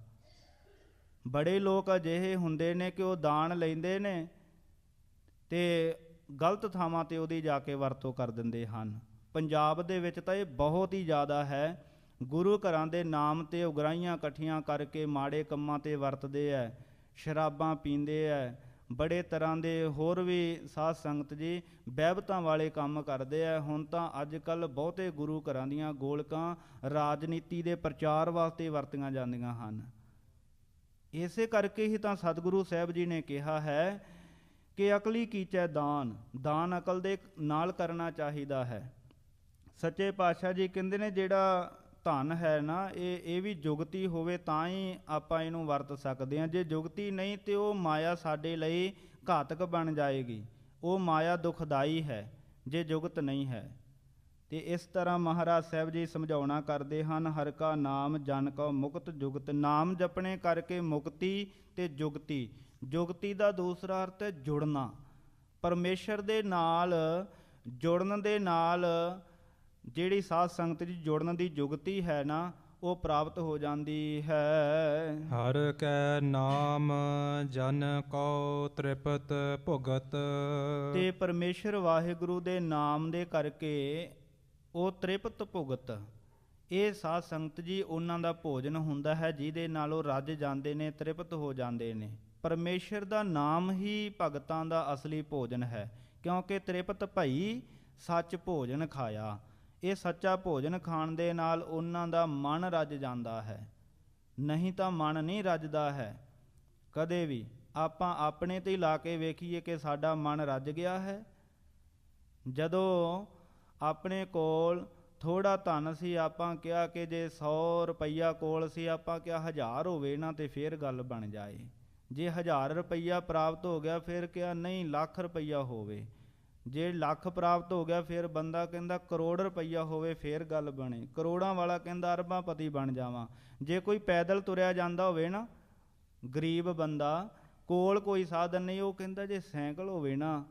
ਬੜੇ ਲੋਕ ਅਜਿਹੇ ਹੁੰਦੇ ਨੇ ਕਿ ਉਹ ਦਾਨ ਲੈਂਦੇ ਨੇ ਤੇ ਗਲਤ ਥਾਵਾਂ ਤੇ ਉਹਦੀ ਜਾ ਕੇ ਵਰਤੋਂ ਕਰ ਦਿੰਦੇ ਹਨ। ਪੰਜਾਬ ਦੇ ਵਿੱਚ ਤਾਂ ਇਹ ਬਹੁਤ ਹੀ ਜ਼ਿਆਦਾ ਹੈ। ਗੁਰੂ ਘਰਾਂ ਦੇ ਨਾਮ ਤੇ ਉਗਰਾਈਆਂ ਇਕੱਠੀਆਂ ਕਰਕੇ ਮਾੜੇ ਕੰਮਾਂ ਤੇ ਵਰਤਦੇ ਐ, ਸ਼ਰਾਬਾਂ ਪੀਂਦੇ ਐ ਬੜੇ ਤਰ੍ਹਾਂ ਦੇ ਹੋਰ ਵੀ ਸਾਧ ਸੰਗਤ ਜੀ ਬਹਿਬਤਾਂ ਵਾਲੇ ਕੰਮ ਕਰਦੇ ਐ ਹੁਣ ਤਾਂ ਅੱਜ ਕੱਲ ਬਹੁਤੇ ਗੁਰੂ ਘਰਾਂ ਦੀਆਂ ਗੋਲਕਾਂ ਰਾਜਨੀਤੀ ਦੇ ਪ੍ਰਚਾਰ ਵਾਸਤੇ ਵਰਤੀਆਂ ਜਾਂਦੀਆਂ ਹਨ। ਇਸੇ ਕਰਕੇ ਹੀ ਤਾਂ ਸਤਿਗੁਰੂ ਸਾਹਿਬ ਜੀ ਨੇ ਕਿਹਾ ਹੈ ਕਿ ਅਕਲੀ ਕੀਚੈ ਦਾਨ ਦਾਨ ਅਕਲ ਦੇ ਨਾਲ ਕਰਨਾ ਚਾਹੀਦਾ ਹੈ। ਸੱਚੇ ਪਾਤਸ਼ਾਹ ਜੀ ਕਹਿੰਦੇ ਨੇ ਜਿਹੜਾ ਧਨ ਹੈ ਨਾ, ਇਹ ਇਹ ਵੀ ਜੁਗਤੀ ਹੋਵੇ ਤਾਂ ਹੀ ਆਪਾਂ ਇਹਨੂੰ ਵਰਤ ਸਕਦੇ ਹਾਂ। ਜੇ ਜੁਗਤੀ ਨਹੀਂ ਤੇ ਉਹ ਮਾਇਆ ਸਾਡੇ ਲਈ ਘਾਤਕ ਬਣ ਜਾਏਗੀ। ਉਹ ਮਾਇਆ ਦੁਖਦਾਈ ਹੈ, ਜੇ ਜੁਗਤ ਨਹੀਂ ਹੈ। ਤੇ ਇਸ ਤਰ੍ਹਾਂ ਮਹਾਰਾਜ ਸਾਹਿਬ ਜੀ ਸਮਝਾਉਣਾ ਕਰਦੇ ਹਨ, ਹਰ ਕਾ ਨਾਮ ਜਨ ਕੋ ਮੁਕਤ ਜੁਗਤ। ਨਾਮ ਜਪਣੇ ਕਰਕੇ ਮੁਕਤੀ ਤੇ ਜੁਗਤੀ। ਜੁਗਤੀ ਦਾ ਦੂਸਰਾ ਅਰਥ ਹੈ ਜੁੜਨਾ। ਪਰਮੇਸ਼ਰ ਦੇ ਨਾਲ, ਜੁੜਨ ਦੇ ਨਾਲ ਜਿਹੜੀ ਸਾਧ ਸੰਗਤ ਦੀ ਜੁੜਨ ਦੀ ਜੁਗਤੀ ਹੈ ਨਾ ਉਹ ਪ੍ਰਾਪਤ ਹੋ ਜਾਂਦੀ ਹੈ। ਹਰ ਕੈ ਨਾਮ ਜਨ ਕੋ ਤ੍ਰਿਪਤ ਭੁਗਤ। ਤੇ ਪਰਮੇਸ਼ਰ ਵਾਹਿਗੁਰੂ ਦੇ ਨਾਮ ਦੇ ਕਰਕੇ ਉਹ ਤ੍ਰਿਪਤ ਭੁਗਤ। ਇਹ ਸਾਧ ਸੰਗਤ ਜੀ ਉਹਨਾਂ ਦਾ ਭੋਜਨ ਹੁੰਦਾ ਹੈ ਜਿਹਦੇ ਨਾਲ ਉਹ ਰੱਜ ਜਾਂਦੇ ਨੇ ਤ੍ਰਿਪਤ ਹੋ ਜਾਂਦੇ ਨੇ। ਪਰਮੇਸ਼ਰ ਦਾ ਨਾਮ ਹੀ ਭਗਤਾਂ ਦਾ ਅਸਲੀ ਭੋਜਨ ਹੈ ਕਿਉਂਕਿ ਤ੍ਰਿਪਤ ਭਈ ਸੱਚ ਭੋਜਨ ਖਾਇਆ। ਇਹ ਸੱਚਾ ਭੋਜਨ ਖਾਣ ਦੇ ਨਾਲ ਉਹਨਾਂ ਦਾ ਮਨ ਰੱਜ ਜਾਂਦਾ ਹੈ। ਨਹੀਂ ਤਾਂ ਮਨ ਨਹੀਂ ਰੱਜਦਾ ਹੈ। ਕਦੇ ਵੀ ਆਪਾਂ ਆਪਣੇ ਤੇ ਹੀ ਲਾ ਕੇ ਵੇਖੀਏ ਕਿ ਸਾਡਾ ਮਨ ਰੱਜ ਗਿਆ ਹੈ। ਜਦੋਂ ਆਪਣੇ ਕੋਲ ਥੋੜਾ ਧਨ ਸੀ, ਆਪਾਂ ਕਿਹਾ ਕਿ ਜੇ 100 ਰੁਪਈਆ ਕੋਲ ਸੀ, ਆਪਾਂ ਕਿਹਾ 1000 ਹੋਵੇ ਨਾ ਤੇ ਫੇਰ ਗੱਲ ਬਣ ਜਾਏ। ਜੇ 1000 ਰੁਪਈਆ ਪ੍ਰਾਪਤ ਹੋ ਗਿਆ, ਫਿਰ ਕਿਹਾ ਨਹੀਂ, ਲੱਖ ਰੁਪਈਆ ਹੋਵੇ। ਜੇ ਲੱਖ ਪ੍ਰਾਪਤ ਹੋ ਗਿਆ, ਫਿਰ ਬੰਦਾ ਕਹਿੰਦਾ ਕਰੋੜ ਰੁਪਈਆ ਹੋਵੇ, ਫਿਰ ਗੱਲ ਬਣੇ। ਕਰੋੜਾਂ ਵਾਲਾ ਕਹਿੰਦਾ ਅਰਬਾਂ ਪਤੀ ਬਣ ਜਾਵਾਂ। ਜੇ ਕੋਈ ਪੈਦਲ ਤੁਰਿਆ ਜਾਂਦਾ ਹੋਵੇ ਨਾ, ਗਰੀਬ ਬੰਦਾ, ਕੋਲ ਕੋਈ ਸਾਧਨ ਨਹੀਂ, ਉਹ ਕਹਿੰਦਾ ਜੇ ਸਾਈਕਲ ਹੋਵੇ ਨਾ,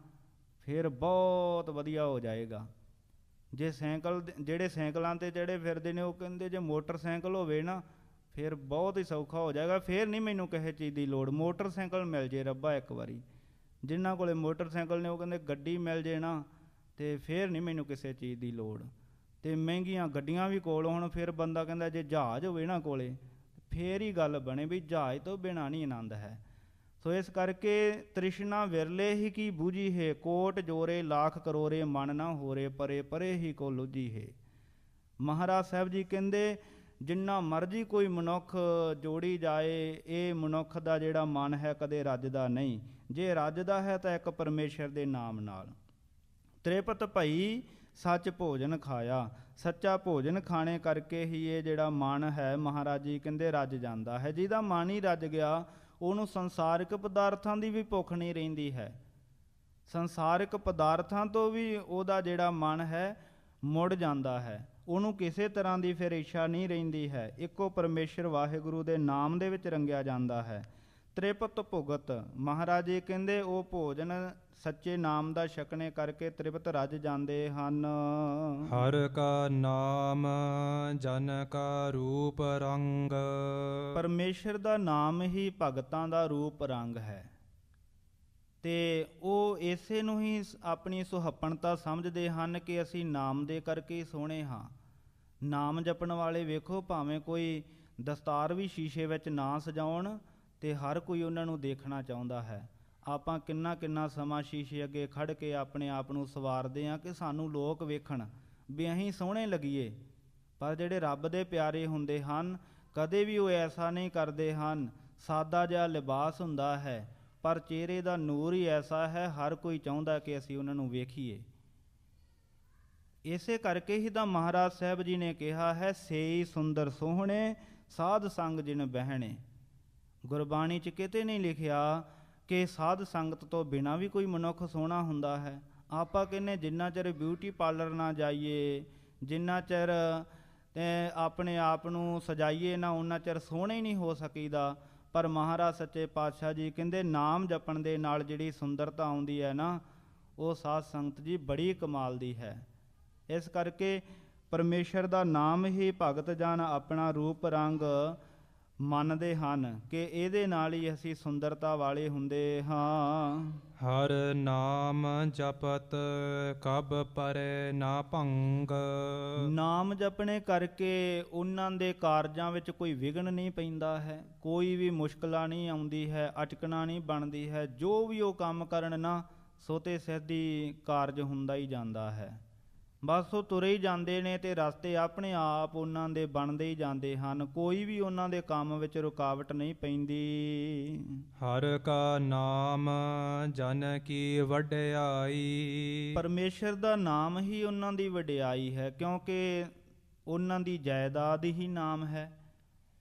ਫਿਰ ਬਹੁਤ ਵਧੀਆ ਹੋ ਜਾਏਗਾ। ਜੇ ਸਾਈਕਲ ਦੇ- ਜਿਹੜੇ ਸਾਈਕਲਾਂ ਤੇ ਜਿਹੜੇ ਫਿਰਦੇ ਨੇ, ਉਹ ਕਹਿੰਦੇ ਜੇ ਮੋਟਰਸਾਈਕਲ ਹੋਵੇ ਨਾ, ਫਿਰ ਬਹੁਤ ਹੀ ਸੌਖਾ ਹੋ ਜਾਏਗਾ। ਫਿਰ ਨਹੀਂ ਮੈਨੂੰ ਕਿਸੇ ਚੀਜ਼ ਦੀ ਲੋੜ। ਮੋਟਰਸਾਈਕਲ ਮਿਲ ਜੇ ਰੱਬਾ ਇੱਕ ਵਾਰੀ। ਜਿਨ੍ਹਾਂ ਕੋਲੇ ਮੋਟਰਸਾਈਕਲ ਨੇ, ਉਹ ਕਹਿੰਦੇ ਗੱਡੀ ਮਿਲ ਜੇ ਨਾ, ਤੇ ਫਿਰ ਨਹੀਂ ਮੈਨੂੰ ਕਿਸੇ ਚੀਜ਼ ਦੀ ਲੋੜ। ਤੇ ਮਹਿੰਗੀਆਂ ਗੱਡੀਆਂ ਵੀ ਕੋਲ ਹੁਣ, ਫਿਰ ਬੰਦਾ ਕਹਿੰਦਾ ਜੇ ਜਹਾਜ਼ ਹੋਵੇ ਨਾ ਕੋਲੇ, ਫੇਰ ਹੀ ਗੱਲ ਬਣੇ ਵੀ ਜਹਾਜ਼ ਤੋਂ ਬਿਨਾਂ ਨਹੀਂ ਆਨੰਦ ਹੈ। ਸੋ ਇਸ ਕਰਕੇ ਤ੍ਰਿਸ਼ਨਾ ਵਿਰਲੇ ਹੀ ਕੀ ਬੂਝੀ ਹੈ, ਕੋਟ ਜੋਰੇ ਲੱਖ ਕਰੋਰੇ ਮਨ ਨਾ ਹੋਰੇ ਪਰੇ ਪਰੇ ਹੀ ਕੋ ਲੁਜੀ ਹੈ। ਮਹਾਰਾਜ ਸਾਹਿਬ ਜੀ ਕਹਿੰਦੇ, ਜਿੰਨਾ ਮਰਜ਼ੀ ਕੋਈ ਮਨੁੱਖ ਜੋੜੀ ਜਾਏ, ਇਹ ਮਨੁੱਖ ਦਾ ਜਿਹੜਾ ਮਨ ਹੈ ਕਦੇ ਰੱਜਦਾ ਨਹੀਂ। ਜੇ ਰੱਜਦਾ ਹੈ ਤਾਂ ਇੱਕ ਪਰਮੇਸ਼ਰ ਦੇ ਨਾਮ ਨਾਲ। ਤ੍ਰਿਪਤ ਭਈ, ਸੱਚ ਭੋਜਨ ਖਾਇਆ। ਸੱਚਾ ਭੋਜਨ ਖਾਣੇ ਕਰਕੇ ਹੀ ਇਹ ਜਿਹੜਾ ਮਨ ਹੈ, ਮਹਾਰਾਜ ਜੀ ਕਹਿੰਦੇ ਰੱਜ ਜਾਂਦਾ ਹੈ। ਜਿਹਦਾ ਮਨ ਹੀ ਰੱਜ ਗਿਆ, ਉਹਨੂੰ ਸੰਸਾਰਿਕ ਪਦਾਰਥਾਂ ਦੀ ਵੀ ਭੁੱਖ ਨਹੀਂ ਰਹਿੰਦੀ ਹੈ। ਸੰਸਾਰਿਕ ਪਦਾਰਥਾਂ ਤੋਂ ਵੀ ਉਹਦਾ ਜਿਹੜਾ ਮਨ ਹੈ, ਮੁੜ ਜਾਂਦਾ ਹੈ। ਉਹਨੂੰ ਕਿਸੇ ਤਰ੍ਹਾਂ ਦੀ ਫਿਰ ਇੱਛਾ ਨਹੀਂ ਰਹਿੰਦੀ ਹੈ। ਇੱਕੋ ਪਰਮੇਸ਼ਰ ਵਾਹਿਗੁਰੂ ਦੇ ਨਾਮ ਦੇ ਵਿੱਚ ਰੰਗਿਆ ਜਾਂਦਾ ਹੈ। ਤ੍ਰਿਪਤ ਭੁਗਤ। ਮਹਾਰਾਜ ਕਹਿੰਦੇ ਉਹ ਭੋਜਨ ਸੱਚੇ ਨਾਮ ਦਾ ਛਕਣੇ ਕਰਕੇ ਤ੍ਰਿਪਤ ਰੱਜ ਜਾਂਦੇ ਹਨ। ਹਰ ਕਾ ਨਾਮ ਜਨ ਕਾ ਰੂਪ ਰੰਗ। ਪਰਮੇਸ਼ਰ ਦਾ ਨਾਮ ਹੀ ਭਗਤਾਂ ਦਾ ਰੂਪ ਰੰਗ ਹੈ। ਤੇ ਉਹ ਇਸੇ ਨੂੰ ਹੀ ਆਪਣੀ ਸੁਹੱਪਣਤਾ ਸਮਝਦੇ ਹਨ ਕਿ ਅਸੀਂ ਨਾਮ ਦੇ ਕਰਕੇ ਸੋਹਣੇ ਹਾਂ। ਨਾਮ ਜਪਣ ਵਾਲੇ ਵੇਖੋ ਭਾਵੇਂ ਕੋਈ ਦਸਤਾਰ ਵੀ ਸ਼ੀਸ਼ੇ ਵਿੱਚ ਨਾ ਸਜਾਉਣ ਤੇ ਹਰ ਕੋਈ ਉਹਨਾਂ ਨੂੰ ਦੇਖਣਾ ਚਾਹੁੰਦਾ ਹੈ। ਆਪਾਂ ਕਿੰਨਾ ਕਿੰਨਾ ਸਮਾਂ ਸ਼ੀਸ਼ੇ ਅੱਗੇ ਖੜ ਕੇ ਆਪਣੇ ਆਪ ਨੂੰ ਸਵਾਰਦੇ ਹਾਂ ਕਿ ਸਾਨੂੰ ਲੋਕ ਵੇਖਣ ਵੀ ਅਸੀਂ ਸੋਹਣੇ ਲੱਗੀਏ। ਪਰ ਜਿਹੜੇ ਰੱਬ ਦੇ ਪਿਆਰੇ ਹੁੰਦੇ ਹਨ, ਕਦੇ ਵੀ ਉਹ ਐਸਾ ਨਹੀਂ ਕਰਦੇ ਹਨ, ਸਾਦਾ ਜਿਹਾ ਲਿਬਾਸ ਹੁੰਦਾ ਹੈ, ਪਰ ਚਿਹਰੇ ਦਾ ਨੂਰ ਹੀ ਐਸਾ ਹੈ, ਹਰ ਕੋਈ ਚਾਹੁੰਦਾ ਕਿ ਅਸੀਂ ਉਹਨਾਂ ਨੂੰ ਵੇਖੀਏ। ਇਸੇ ਕਰਕੇ ਹੀ ਤਾਂ ਮਹਾਰਾਜ ਸਾਹਿਬ ਜੀ ਨੇ ਕਿਹਾ ਹੈ, ਸੇਈ ਸੁੰਦਰ ਸੋਹਣੇ, ਸਾਧ ਸੰਗ ਜਿਨ ਬਹਿਣੇ। ਗੁਰਬਾਣੀ 'ਚ ਕਿਤੇ ਨਹੀਂ ਲਿਖਿਆ ਕਿ ਸਾਧ ਸੰਗਤ ਤੋਂ ਬਿਨਾ ਵੀ ਕੋਈ ਮਨੁੱਖ ਸੋਹਣਾ ਹੁੰਦਾ ਹੈ। ਆਪਾਂ ਕਹਿੰਨੇ ਜਿੰਨਾ ਚਿਰ ਬਿਊਟੀ ਪਾਰਲਰ ਨਾ ਜਾਈਏ, ਜਿੰਨਾ ਚਿਰ ਆਪਣੇ ਆਪ ਨੂੰ ਸਜਾਈਏ ਨਾ ਉਹਨਾਂ ਚਿਰ ਸੋਹਣੇ ਹੀ ਨਹੀਂ ਹੋ ਸਕੀਦਾ। ਪਰ ਮਹਾਰਾਜ ਸੱਚੇ ਪਾਤਸ਼ਾਹ ਜੀ ਕਹਿੰਦੇ ਨਾਮ ਜਪਣ ਦੇ ਨਾਲ ਜਿਹੜੀ ਸੁੰਦਰਤਾ ਆਉਂਦੀ ਹੈ ਨਾ, ਉਹ ਸਾਧ ਸੰਗਤ ਜੀ ਬੜੀ ਕਮਾਲ ਦੀ ਹੈ। ਇਸ ਕਰਕੇ ਪਰਮੇਸ਼ਰ ਦਾ ਨਾਮ ਹੀ ਭਗਤ ਜਨ ਆਪਣਾ ਰੂਪ ਰੰਗ ਮੰਨਦੇ ਹਨ ਕਿ ਇਹਦੇ ਨਾਲ ਹੀ ਅਸੀਂ ਸੁੰਦਰਤਾ ਵਾਲੇ ਹੁੰਦੇ ਹਾਂ। ਹਰ ਨਾਮ ਜਪਤ ਕਬ ਪਰੇ ਨਾ ਭੰਗ। ਨਾਮ ਜਪਣੇ ਕਰਕੇ ਉਹਨਾਂ ਦੇ ਕਾਰਜਾਂ ਵਿੱਚ ਕੋਈ ਵਿਘਨ ਨਹੀਂ ਪੈਂਦਾ ਹੈ ਕੋਈ ਵੀ ਮੁਸ਼ਕਲਾਂ ਨਹੀਂ ਆਉਂਦੀ ਹੈ ਅਟਕਣਾ ਨਹੀਂ ਬਣਦੀ ਹੈ ਜੋ ਵੀ ਉਹ ਕੰਮ ਕਰਨ ਨਾ ਸੋਤੇ ਸਿੱਧੀ ਕਾਰਜ ਹੁੰਦਾ ਹੀ ਜਾਂਦਾ ਹੈ। ਬਸ ਉਹ ਤੁਰੇ ਹੀ ਜਾਂਦੇ ਨੇ ਤੇ ਰਸਤੇ ਆਪਣੇ ਆਪ ਉਹਨਾਂ ਦੇ ਬਣਦੇ ਹੀ ਜਾਂਦੇ ਹਨ। ਕੋਈ ਵੀ ਉਹਨਾਂ ਦੇ ਕੰਮ ਵਿੱਚ ਰੁਕਾਵਟ ਨਹੀਂ ਪੈਂਦੀ। ਹਰ ਕਾ ਨਾਮ ਜਨ ਕੀ ਵਡਿਆਈ। ਪਰਮੇਸ਼ਰ ਦਾ ਨਾਮ ਹੀ ਉਹਨਾਂ ਦੀ ਵਡਿਆਈ ਹੈ ਕਿਉਂਕਿ ਉਹਨਾਂ ਦੀ ਜਾਇਦਾਦ ਹੀ ਨਾਮ ਹੈ।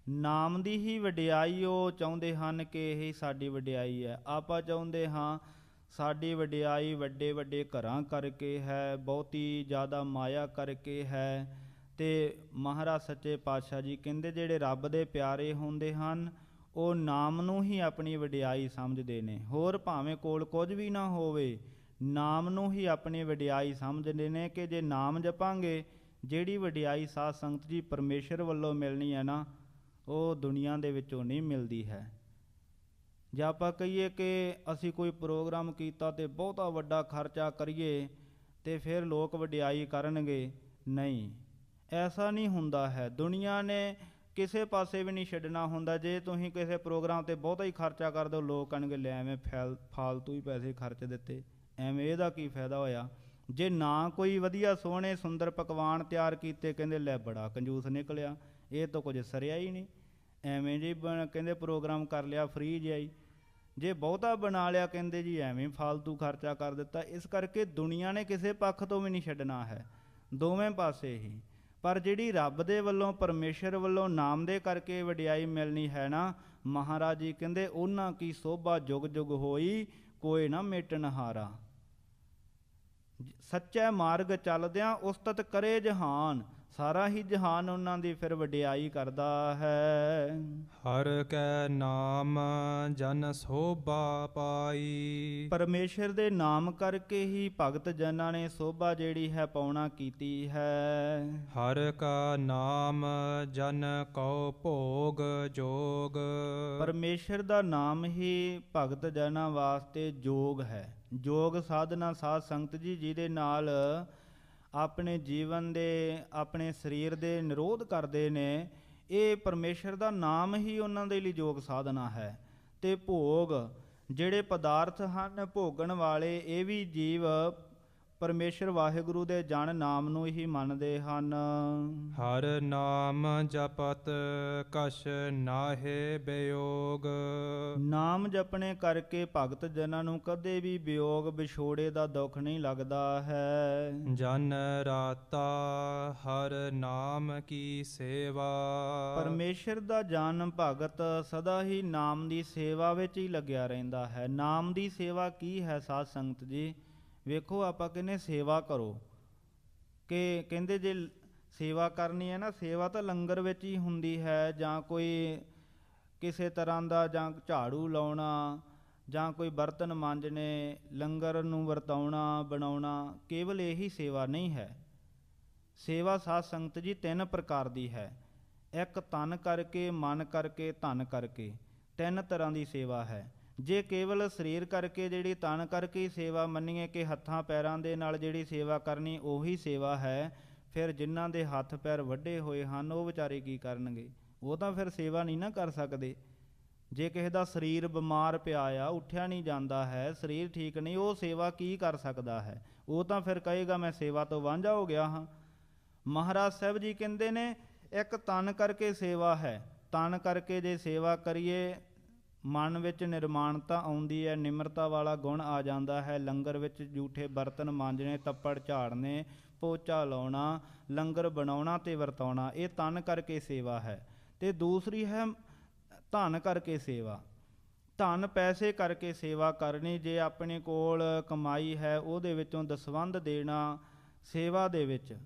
ਨਾਮ ਦੀ ਹੀ ਵਡਿਆਈ ਉਹ ਚਾਹੁੰਦੇ ਹਨ ਕਿ ਇਹ ਸਾਡੀ ਵਡਿਆਈ ਹੈ। ਆਪਾਂ ਚਾਹੁੰਦੇ ਹਾਂ ਸਾਡੀ ਵਡਿਆਈ ਵੱਡੇ ਵੱਡੇ ਘਰਾਂ ਕਰਕੇ ਹੈ, ਬਹੁਤੀ ਜ਼ਿਆਦਾ ਮਾਇਆ ਕਰਕੇ ਹੈ। ਤੇ ਮਹਾਰਾਜ ਸੱਚੇ ਪਾਤਸ਼ਾਹ ਜੀ ਕਹਿੰਦੇ ਜਿਹੜੇ ਰੱਬ ਦੇ ਪਿਆਰੇ ਹੁੰਦੇ ਹਨ, ਉਹ ਨਾਮ ਨੂੰ ਹੀ ਆਪਣੀ ਵਡਿਆਈ ਸਮਝਦੇ ਨੇ। ਹੋਰ ਭਾਵੇਂ ਕੋਲ ਕੁਝ ਵੀ ਨਾ ਹੋਵੇ, ਨਾਮ ਨੂੰ ਹੀ ਆਪਣੀ ਵਡਿਆਈ ਸਮਝਦੇ ਨੇ ਕਿ ਜੇ ਨਾਮ ਜਪਾਂਗੇ, ਜਿਹੜੀ ਵਡਿਆਈ ਸਾਧ ਸੰਗਤ ਜੀ ਪਰਮੇਸ਼ਰ ਵੱਲੋਂ ਮਿਲਣੀ ਹੈ ਨਾ, ਉਹ ਦੁਨੀਆ ਦੇ ਵਿੱਚੋਂ ਨਹੀਂ ਮਿਲਦੀ ਹੈ। ਜੇ ਆਪਾਂ ਕਹੀਏ ਕਿ ਅਸੀਂ ਕੋਈ ਪ੍ਰੋਗਰਾਮ ਕੀਤਾ ਤੇ ਬਹੁਤਾ ਵੱਡਾ ਖਰਚਾ ਕਰੀਏ ਤੇ ਫਿਰ ਲੋਕ ਵਡਿਆਈ ਕਰਨਗੇ, ਨਹੀਂ। ਐਸਾ ਨਹੀਂ ਹੁੰਦਾ ਹੈ। ਦੁਨੀਆ ਨੇ ਕਿਸੇ ਪਾਸੇ ਵੀ ਨਹੀਂ ਛੱਡਣਾ ਹੁੰਦਾ। ਜੇ ਤੁਸੀਂ ਕਿਸੇ ਪ੍ਰੋਗਰਾਮ ਤੇ ਬਹੁਤਾ ਹੀ ਖਰਚਾ ਕਰ ਦਿਓ ਲੋਕ ਕਹਿਣਗੇ, ਲੈ ਐਵੇਂ ਫੈਲ, ਫਾਲਤੂ ਹੀ ਪੈਸੇ ਖਰਚ ਦਿੱਤੇ। ਐਵੇਂ ਇਹਦਾ ਕੀ ਫਾਇਦਾ ਹੋਇਆ? ਜੇ ਨਾ ਕੋਈ ਵਧੀਆ ਸੋਹਣੇ ਸੁੰਦਰ ਪਕਵਾਨ ਤਿਆਰ ਕੀਤੇ, ਕਹਿੰਦੇ, ਲੈ ਬੜਾ ਕੰਜੂਸ ਨਿਕਲਿਆ। ਇਹ ਤਾਂ ਕੁਝ ਸਰਿਆ ਹੀ ਨਹੀਂ। ਐਵੇਂ ਜੀ ਬਣ- ਕਹਿੰਦੇ, ਪ੍ਰੋਗਰਾਮ ਕਰ ਲਿਆ, ਫ੍ਰੀ ਜਿਹਾ ਹੀ। ਜੇ ਬਹੁਤਾ ਬਣਾ ਲਿਆ ਕਹਿੰਦੇ ਜੀ ਐਵੇਂ ਫਾਲਤੂ ਖਰਚਾ ਕਰ ਦਿੱਤਾ, ਇਸ ਕਰਕੇ ਦੁਨੀਆ ਨੇ ਕਿਸੇ ਪੱਖ ਤੋਂ ਵੀ ਨਹੀਂ ਛੱਡਣਾ ਹੈ। ਦੋਵੇਂ ਪਾਸੇ ਹੀ। ਪਰ ਜਿਹੜੀ ਰੱਬ ਦੇ ਵੱਲੋਂ, ਪਰਮੇਸ਼ਰ ਵੱਲੋਂ ਨਾਮ ਦੇ ਕਰਕੇ ਵਡਿਆਈ ਮਿਲਣੀ ਹੈ ਨਾ, ਮਹਾਰਾਜ ਜੀ ਕਹਿੰਦੇ, ਉਹਨਾਂ ਕੀ ਸੋਭਾ ਜੁਗ ਜੁਗ ਹੋਈ, ਕੋਈ ਨਾ ਮੇਟਣ ਹਾਰਾ ਜ- ਸੱਚੇ ਮਾਰਗ ਚੱਲਦਿਆਂ ਉਸਤਤ ਕਰੇ ਜਹਾਨ। ਸਾਰਾ ਹੀ ਜਹਾਨ ਉਹਨਾਂ ਦੀ ਫਿਰ ਵਡਿਆਈ ਕਰਦਾ ਹੈ। ਹਰ ਕੈ ਨਾਮ ਜਨ ਸੋਭਾ ਪਾਈ। ਪਰਮੇਸ਼ਰ ਦੇ ਨਾਮ ਕਰਕੇ ਹੀ ਭਗਤ ਜਨਾਂ ਨੇ ਸੋਭਾ ਜਿਹੜੀ ਹੈ ਪਾਉਣਾ ਕੀਤੀ ਹੈ। ਹਰ ਕਾ ਨਾਮ ਜਨ ਕਉ ਭੋਗ ਜੋਗ। ਪਰਮੇਸ਼ਰ ਦਾ ਨਾਮ ਹੀ ਭਗਤ ਜਨਾਂ ਵਾਸਤੇ ਜੋਗ ਹੈ। ਜੋਗ ਸਾਧਨਾ ਸਾਧ ਸੰਗਤ ਜੀ ਜਿਹਦੇ ਨਾਲ ਆਪਣੇ ਜੀਵਨ ਦੇ, ਆਪਣੇ ਸਰੀਰ ਦੇ ਨਿਰੋਧ ਕਰਦੇ ਨੇ, ਇਹ ਪਰਮੇਸ਼ਰ ਦਾ ਨਾਮ ਹੀ ਉਹਨਾਂ ਦੇ ਲਈ ਯੋਗ ਸਾਧਨਾ ਹੈ। ਤੇ ਭੋਗ, ਜਿਹੜੇ ਪਦਾਰਥ ਹਨ, ਭੋਗਣ ਵਾਲੇ, ਇਹ ਵੀ ਜੀਵ ਪਰਮੇਸ਼ਰ ਵਾਹਿਗੁਰੂ ਦੇ ਜਨ ਨਾਮ ਨੂੰ ਹੀ ਮੰਨਦੇ ਹਨ। ਹਰ ਨਾਮ ਜਪਤ ਕਛ ਨਾਹੇ ਬਿਯੋਗ ਨਾਮ ਜਪਣੇ ਕਰਕੇ ਭਗਤ ਜਨਾਂ ਨੂੰ ਕਦੇ ਵੀ ਵਿਯੋਗ ਵਿਛੋੜੇ ਦਾ ਦੁੱਖ ਨਹੀਂ ਲੱਗਦਾ ਹੈ। ਜਨ ਰਾਤਾ ਹਰ ਨਾਮ ਕੀ ਸੇਵਾ। ਪਰਮੇਸ਼ਰ ਦਾ ਜਨ ਭਗਤ ਸਦਾ ਹੀ ਨਾਮ ਦੀ ਸੇਵਾ ਵਿੱਚ ਹੀ ਲੱਗਿਆ ਰਹਿੰਦਾ ਹੈ। ਨਾਮ ਦੀ ਸੇਵਾ ਕੀ ਹੈ ਸਾਧ ਸੰਗਤ ਜੀ? ਵੇਖੋ ਆਪਾਂ ਕਹਿੰਦੇ ਸੇਵਾ ਕਰੋ। ਕਿ ਕਹਿੰਦੇ ਜੇ ਸੇਵਾ ਕਰਨੀ ਹੈ ਨਾ, ਸੇਵਾ ਤਾਂ ਲੰਗਰ ਵਿੱਚ ਹੀ ਹੁੰਦੀ ਹੈ ਜਾਂ ਕੋਈ ਕਿਸੇ ਤਰ੍ਹਾਂ ਦਾ ਜਾਂ ਝਾੜੂ ਲਾਉਣਾ ਜਾਂ ਕੋਈ ਬਰਤਨ ਮਾਂਜਣੇ, ਲੰਗਰ ਨੂੰ ਵਰਤਾਉਣਾ, ਬਣਾਉਣਾ ਕੇਵਲ ਇਹੀ ਸੇਵਾ ਨਹੀਂ ਹੈ। ਸੇਵਾ ਸਾਧ ਸੰਗਤ ਜੀ ਤਿੰਨ ਪ੍ਰਕਾਰ ਦੀ ਹੈ। ਇੱਕ ਤਨ ਕਰਕੇ, ਮਨ ਕਰਕੇ, ਧਨ ਕਰਕੇ ਤਿੰਨ ਤਰ੍ਹਾਂ ਦੀ ਸੇਵਾ ਹੈ। ਜੇ ਕੇਵਲ ਸਰੀਰ ਕਰਕੇ ਜਿਹੜੀ ਤਨ ਕਰਕੇ ਹੀ ਸੇਵਾ ਮੰਨੀਏ ਕਿ ਹੱਥਾਂ ਪੈਰਾਂ ਦੇ ਨਾਲ ਜਿਹੜੀ ਸੇਵਾ ਕਰਨੀ ਉਹੀ ਸੇਵਾ ਹੈ, ਫਿਰ ਜਿਨ੍ਹਾਂ ਦੇ ਹੱਥ ਪੈਰ ਵੱਡੇ ਹੋਏ ਹਨ, ਉਹ ਵਿਚਾਰੇ ਕੀ ਕਰਨਗੇ? ਉਹ ਤਾਂ ਫਿਰ ਸੇਵਾ ਨਹੀਂ ਨਾ ਕਰ ਸਕਦੇ। ਜੇ ਕਿਸੇ ਦਾ ਸਰੀਰ ਬਿਮਾਰ ਪਿਆ ਆ, ਉੱਠਿਆ ਨਹੀਂ ਜਾਂਦਾ ਹੈ, ਸਰੀਰ ਠੀਕ ਨਹੀਂ, ਉਹ ਸੇਵਾ ਕੀ ਕਰ ਸਕਦਾ ਹੈ? ਉਹ ਤਾਂ ਫਿਰ ਕਹੇਗਾ, ਮੈਂ ਸੇਵਾ ਤੋਂ ਵਾਂਝਾ ਹੋ ਗਿਆ ਹਾਂ। ਮਹਾਰਾਜ ਸਾਹਿਬ ਜੀ ਕਹਿੰਦੇ ਨੇ, ਇੱਕ ਤਨ ਕਰਕੇ ਸੇਵਾ ਹੈ। ਤਨ ਕਰਕੇ ਜੇ ਸੇਵਾ ਕਰੀਏ ਮਨ ਵਿੱਚ ਨਿਰਮਾਣਤਾ ਆਉਂਦੀ ਹੈ, ਨਿਮਰਤਾ ਵਾਲਾ ਗੁਣ ਆ ਜਾਂਦਾ ਹੈ। ਲੰਗਰ ਵਿੱਚ ਝੂਠੇ ਬਰਤਨ ਮਾਂਜਣੇ, ਤੱਪੜ ਝਾੜਨੇ, ਪੋਚਾ ਲਾਉਣਾ, ਲੰਗਰ ਬਣਾਉਣਾ ਤੇ ਵਰਤਾਉਣਾ, ਇਹ ਤਨ ਕਰਕੇ ਸੇਵਾ ਹੈ। ਤੇ ਦੂਸਰੀ ਹੈ, ਧਨ ਕਰਕੇ ਸੇਵਾ। ਧਨ ਪੈਸੇ ਕਰਕੇ ਸੇਵਾ ਕਰਨੀ, ਜੇ ਆਪਣੇ ਕੋਲ ਕਮਾਈ ਹੈ, ਉਹਦੇ ਵਿੱਚੋਂ ਦਸਵੰਧ ਦੇਣਾ ਸੇਵਾ ਦੇ ਵਿੱਚ,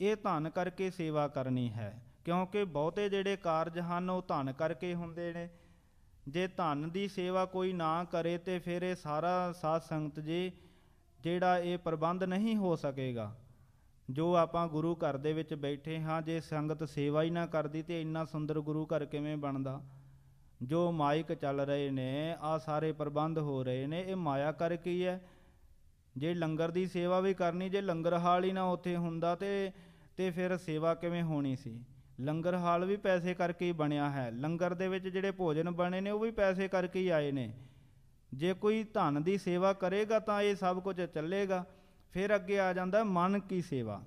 ਇਹ ਧਨ ਕਰਕੇ ਸੇਵਾ ਕਰਨੀ ਹੈ। ਕਿਉਂਕਿ ਬਹੁਤੇ ਜਿਹੜੇ ਕਾਰਜ ਹਨ, ਉਹ ਧਨ ਕਰਕੇ ਹੁੰਦੇ ਨੇ। ਜੇ ਧਨ ਦੀ ਸੇਵਾ ਕੋਈ ਨਾ ਕਰੇ ਤੇ ਫਿਰ ਇਹ ਸਾਰਾ ਸਾਧ ਸੰਗਤ ਜੀ ਜਿਹੜਾ ਇਹ ਪ੍ਰਬੰਧ ਨਹੀਂ ਹੋ ਸਕੇਗਾ। ਜੋ ਆਪਾਂ ਗੁਰੂ ਘਰ ਦੇ ਵਿੱਚ ਬੈਠੇ ਹਾਂ, ਜੇ ਸੰਗਤ ਸੇਵਾ ਹੀ ਨਾ ਕਰਦੀ ਤੇ ਇੰਨਾ ਸੁੰਦਰ ਗੁਰੂ ਘਰ ਕਿਵੇਂ ਬਣਦਾ? ਜੋ ਮਾਇਕ ਚੱਲ ਰਹੇ ਨੇ, ਆ ਸਾਰੇ ਪ੍ਰਬੰਧ ਹੋ ਰਹੇ ਨੇ, ਇਹ ਮਾਇਆ ਕਰਕੇ ਹੀ ਹੈ? ਜੇ ਲੰਗਰ ਦੀ ਸੇਵਾ ਵੀ ਕਰਨੀ, ਜੇ ਲੰਗਰ ਹਾਲ ਹੀ ਨਾ ਉੱਥੇ ਹੁੰਦਾ ਤੇ ਤੇ ਫਿਰ ਸੇਵਾ ਕਿਵੇਂ ਹੋਣੀ ਸੀ? ਲੰਗਰ ਹਾਲ ਵੀ ਪੈਸੇ ਕਰਕੇ ਹੀ ਬਣਿਆ ਹੈ। ਲੰਗਰ ਦੇ ਵਿੱਚ ਜਿਹੜੇ ਭੋਜਨ ਬਣੇ ਨੇ, ਉਹ ਵੀ ਪੈਸੇ ਕਰਕੇ ਹੀ ਆਏ ਨੇ। ਜੇ ਕੋਈ ਧਨ ਦੀ ਸੇਵਾ ਕਰੇਗਾ ਤਾਂ ਇਹ ਸਭ ਕੁਝ ਚੱਲੇਗਾ। ਫਿਰ ਅੱਗੇ ਆ ਜਾਂਦਾ ਮਨ ਕੀ ਸੇਵਾ।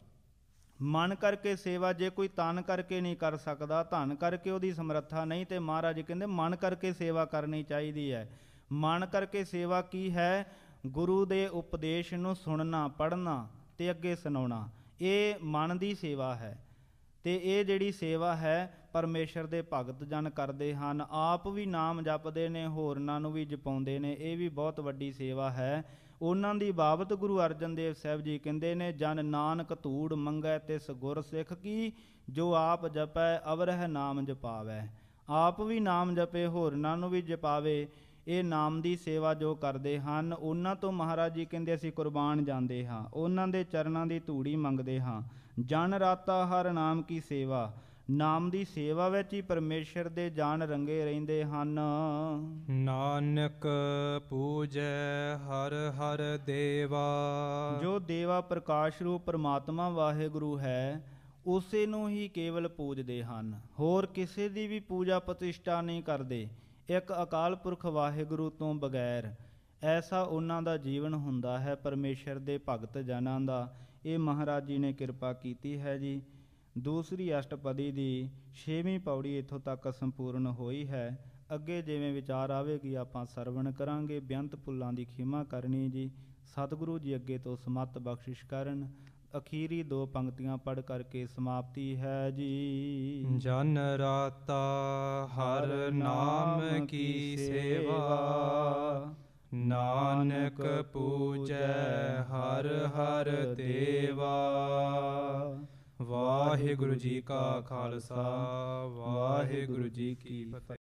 ਮਨ ਕਰਕੇ ਸੇਵਾ ਜੇ ਕੋਈ ਤਨ ਕਰਕੇ ਨਹੀਂ ਕਰ ਸਕਦਾ, ਧਨ ਕਰਕੇ ਉਹਦੀ ਸਮਰੱਥਾ ਨਹੀਂ ਤੇ ਮਹਾਰਾਜ ਕਹਿੰਦੇ ਮਨ ਕਰਕੇ ਸੇਵਾ ਕਰਨੀ ਚਾਹੀਦੀ ਹੈ। ਮਨ ਕਰਕੇ ਸੇਵਾ ਕੀ ਹੈ? ਗੁਰੂ ਦੇ ਉਪਦੇਸ਼ ਨੂੰ ਸੁਣਨਾ, ਪੜ੍ਹਨਾ ਤੇ ਅੱਗੇ ਸੁਣਾਉਣਾ। ਇਹ ਮਨ ਦੀ ਸੇਵਾ ਹੈ। ਤੇ ਇਹ ਜਿਹੜੀ ਸੇਵਾ ਹੈ, ਪਰਮੇਸ਼ਰ ਦੇ ਭਗਤ ਜਨ ਕਰਦੇ ਹਨ। ਆਪ ਵੀ ਨਾਮ ਜਪਦੇ ਨੇ, ਹੋਰਨਾਂ ਨੂੰ ਵੀ ਜਪਾਉਂਦੇ ਨੇ। ਇਹ ਵੀ ਬਹੁਤ ਵੱਡੀ ਸੇਵਾ ਹੈ। ਉਹਨਾਂ ਦੀ ਬਾਬਤ ਗੁਰੂ ਅਰਜਨ ਦੇਵ ਸਾਹਿਬ ਜੀ ਕਹਿੰਦੇ ਨੇ, ਜਨ ਨਾਨਕ ਧੂੜ ਮੰਗੈ ਤਿਸ ਗੁਰ ਸਿੱਖ ਕੀ, ਜੋ ਆਪ ਜਪੈ, ਅਵਰਹ ਨਾਮ ਜਪਾਵੈ। ਆਪ ਵੀ ਨਾਮ ਜਪੇ, ਹੋਰਨਾਂ ਨੂੰ ਵੀ ਜਪਾਵੇ। ਇਹ ਨਾਮ ਦੀ ਸੇਵਾ ਜੋ ਕਰਦੇ ਹਨ ਉਹਨਾਂ ਤੋਂ ਮਹਾਰਾਜ ਜੀ ਕਹਿੰਦੇ ਅਸੀਂ ਕੁਰਬਾਨ ਜਾਂਦੇ ਹਾਂ। ਉਹਨਾਂ ਦੇ ਚਰਨਾਂ ਦੀ ਧੂੜੀ ਮੰਗਦੇ ਹਾਂ। ਜਨ ਰਾਤਾ ਹਰ ਨਾਮ ਕੀ ਸੇਵਾ। ਨਾਮ ਦੀ ਸੇਵਾ ਵਿੱਚ ਹੀ ਪਰਮੇਸ਼ਰ ਦੇ ਜਾਨ ਰੰਗੇ ਰਹਿੰਦੇ ਹਨ। ਨਾਨਕ ਪੂਜੈ ਹਰ ਹਰ ਦੇਵਾ। ਜੋ ਦੇਵਾ ਪ੍ਰਕਾਸ਼ ਰੂਪ ਪਰਮਾਤਮਾ ਵਾਹਿਗੁਰੂ ਹੈ ਉਸੇ ਨੂੰ ਹੀ ਕੇਵਲ ਪੂਜਦੇ ਹਨ। ਹੋਰ ਕਿਸੇ ਦੀ ਵੀ ਪੂਜਾ ਪ੍ਰਤਿਸ਼ਠਾ ਨਹੀਂ ਕਰਦੇ। ਇੱਕ ਅਕਾਲ ਪੁਰਖ ਵਾਹਿਗੁਰੂ ਤੋਂ ਬਗੈਰ, ਐਸਾ ਉਹਨਾਂ ਦਾ ਜੀਵਨ ਹੁੰਦਾ ਹੈ ਪਰਮੇਸ਼ਰ ਦੇ ਭਗਤ ਜਨਾਂ ਦਾ। ਇਹ ਮਹਾਰਾਜ ਜੀ ਨੇ ਕਿਰਪਾ ਕੀਤੀ ਹੈ ਜੀ। ਦੂਸਰੀ ਅਸ਼ਟਪਦੀ ਦੀ 6ਵੀਂ ਪੌੜੀ ਇੱਥੋਂ ਤੱਕ ਸੰਪੂਰਨ ਹੋਈ ਹੈ। ਅੱਗੇ ਜਿਵੇਂ ਵਿਚਾਰ ਆਵੇਗੀ, ਆਪਾਂ ਸਰਵਣ ਕਰਾਂਗੇ। ਬੇਅੰਤ ਪੁੱਲਾਂ ਦੀ ਖਿਮਾ ਕਰਨੀ ਜੀ। ਸਤਿਗੁਰੂ ਜੀ ਅੱਗੇ ਤੋਂ ਸਮਤ ਬਖਸ਼ਿਸ਼ ਕਰਨ। ਅਖੀਰੀ ਦੋ ਪੰਕਤੀਆਂ ਪੜ ਕਰਕੇ ਸਮਾਪਤੀ ਹੈ ਜੀ। ਜਨ ਰਾਤਾ ਹਰ ਨਾਮ ਕੀ ਸੇਵਾ। ਨਾਨਕ ਪੂਜੈ ਹਰ ਹਰ ਦੇਵਾ। ਵਾਹਿਗੁਰੂ ਜੀ ਕਾ ਖਾਲਸਾ, ਵਾਹਿਗੁਰੂ ਜੀ ਕੀ ਫਤਿਹ।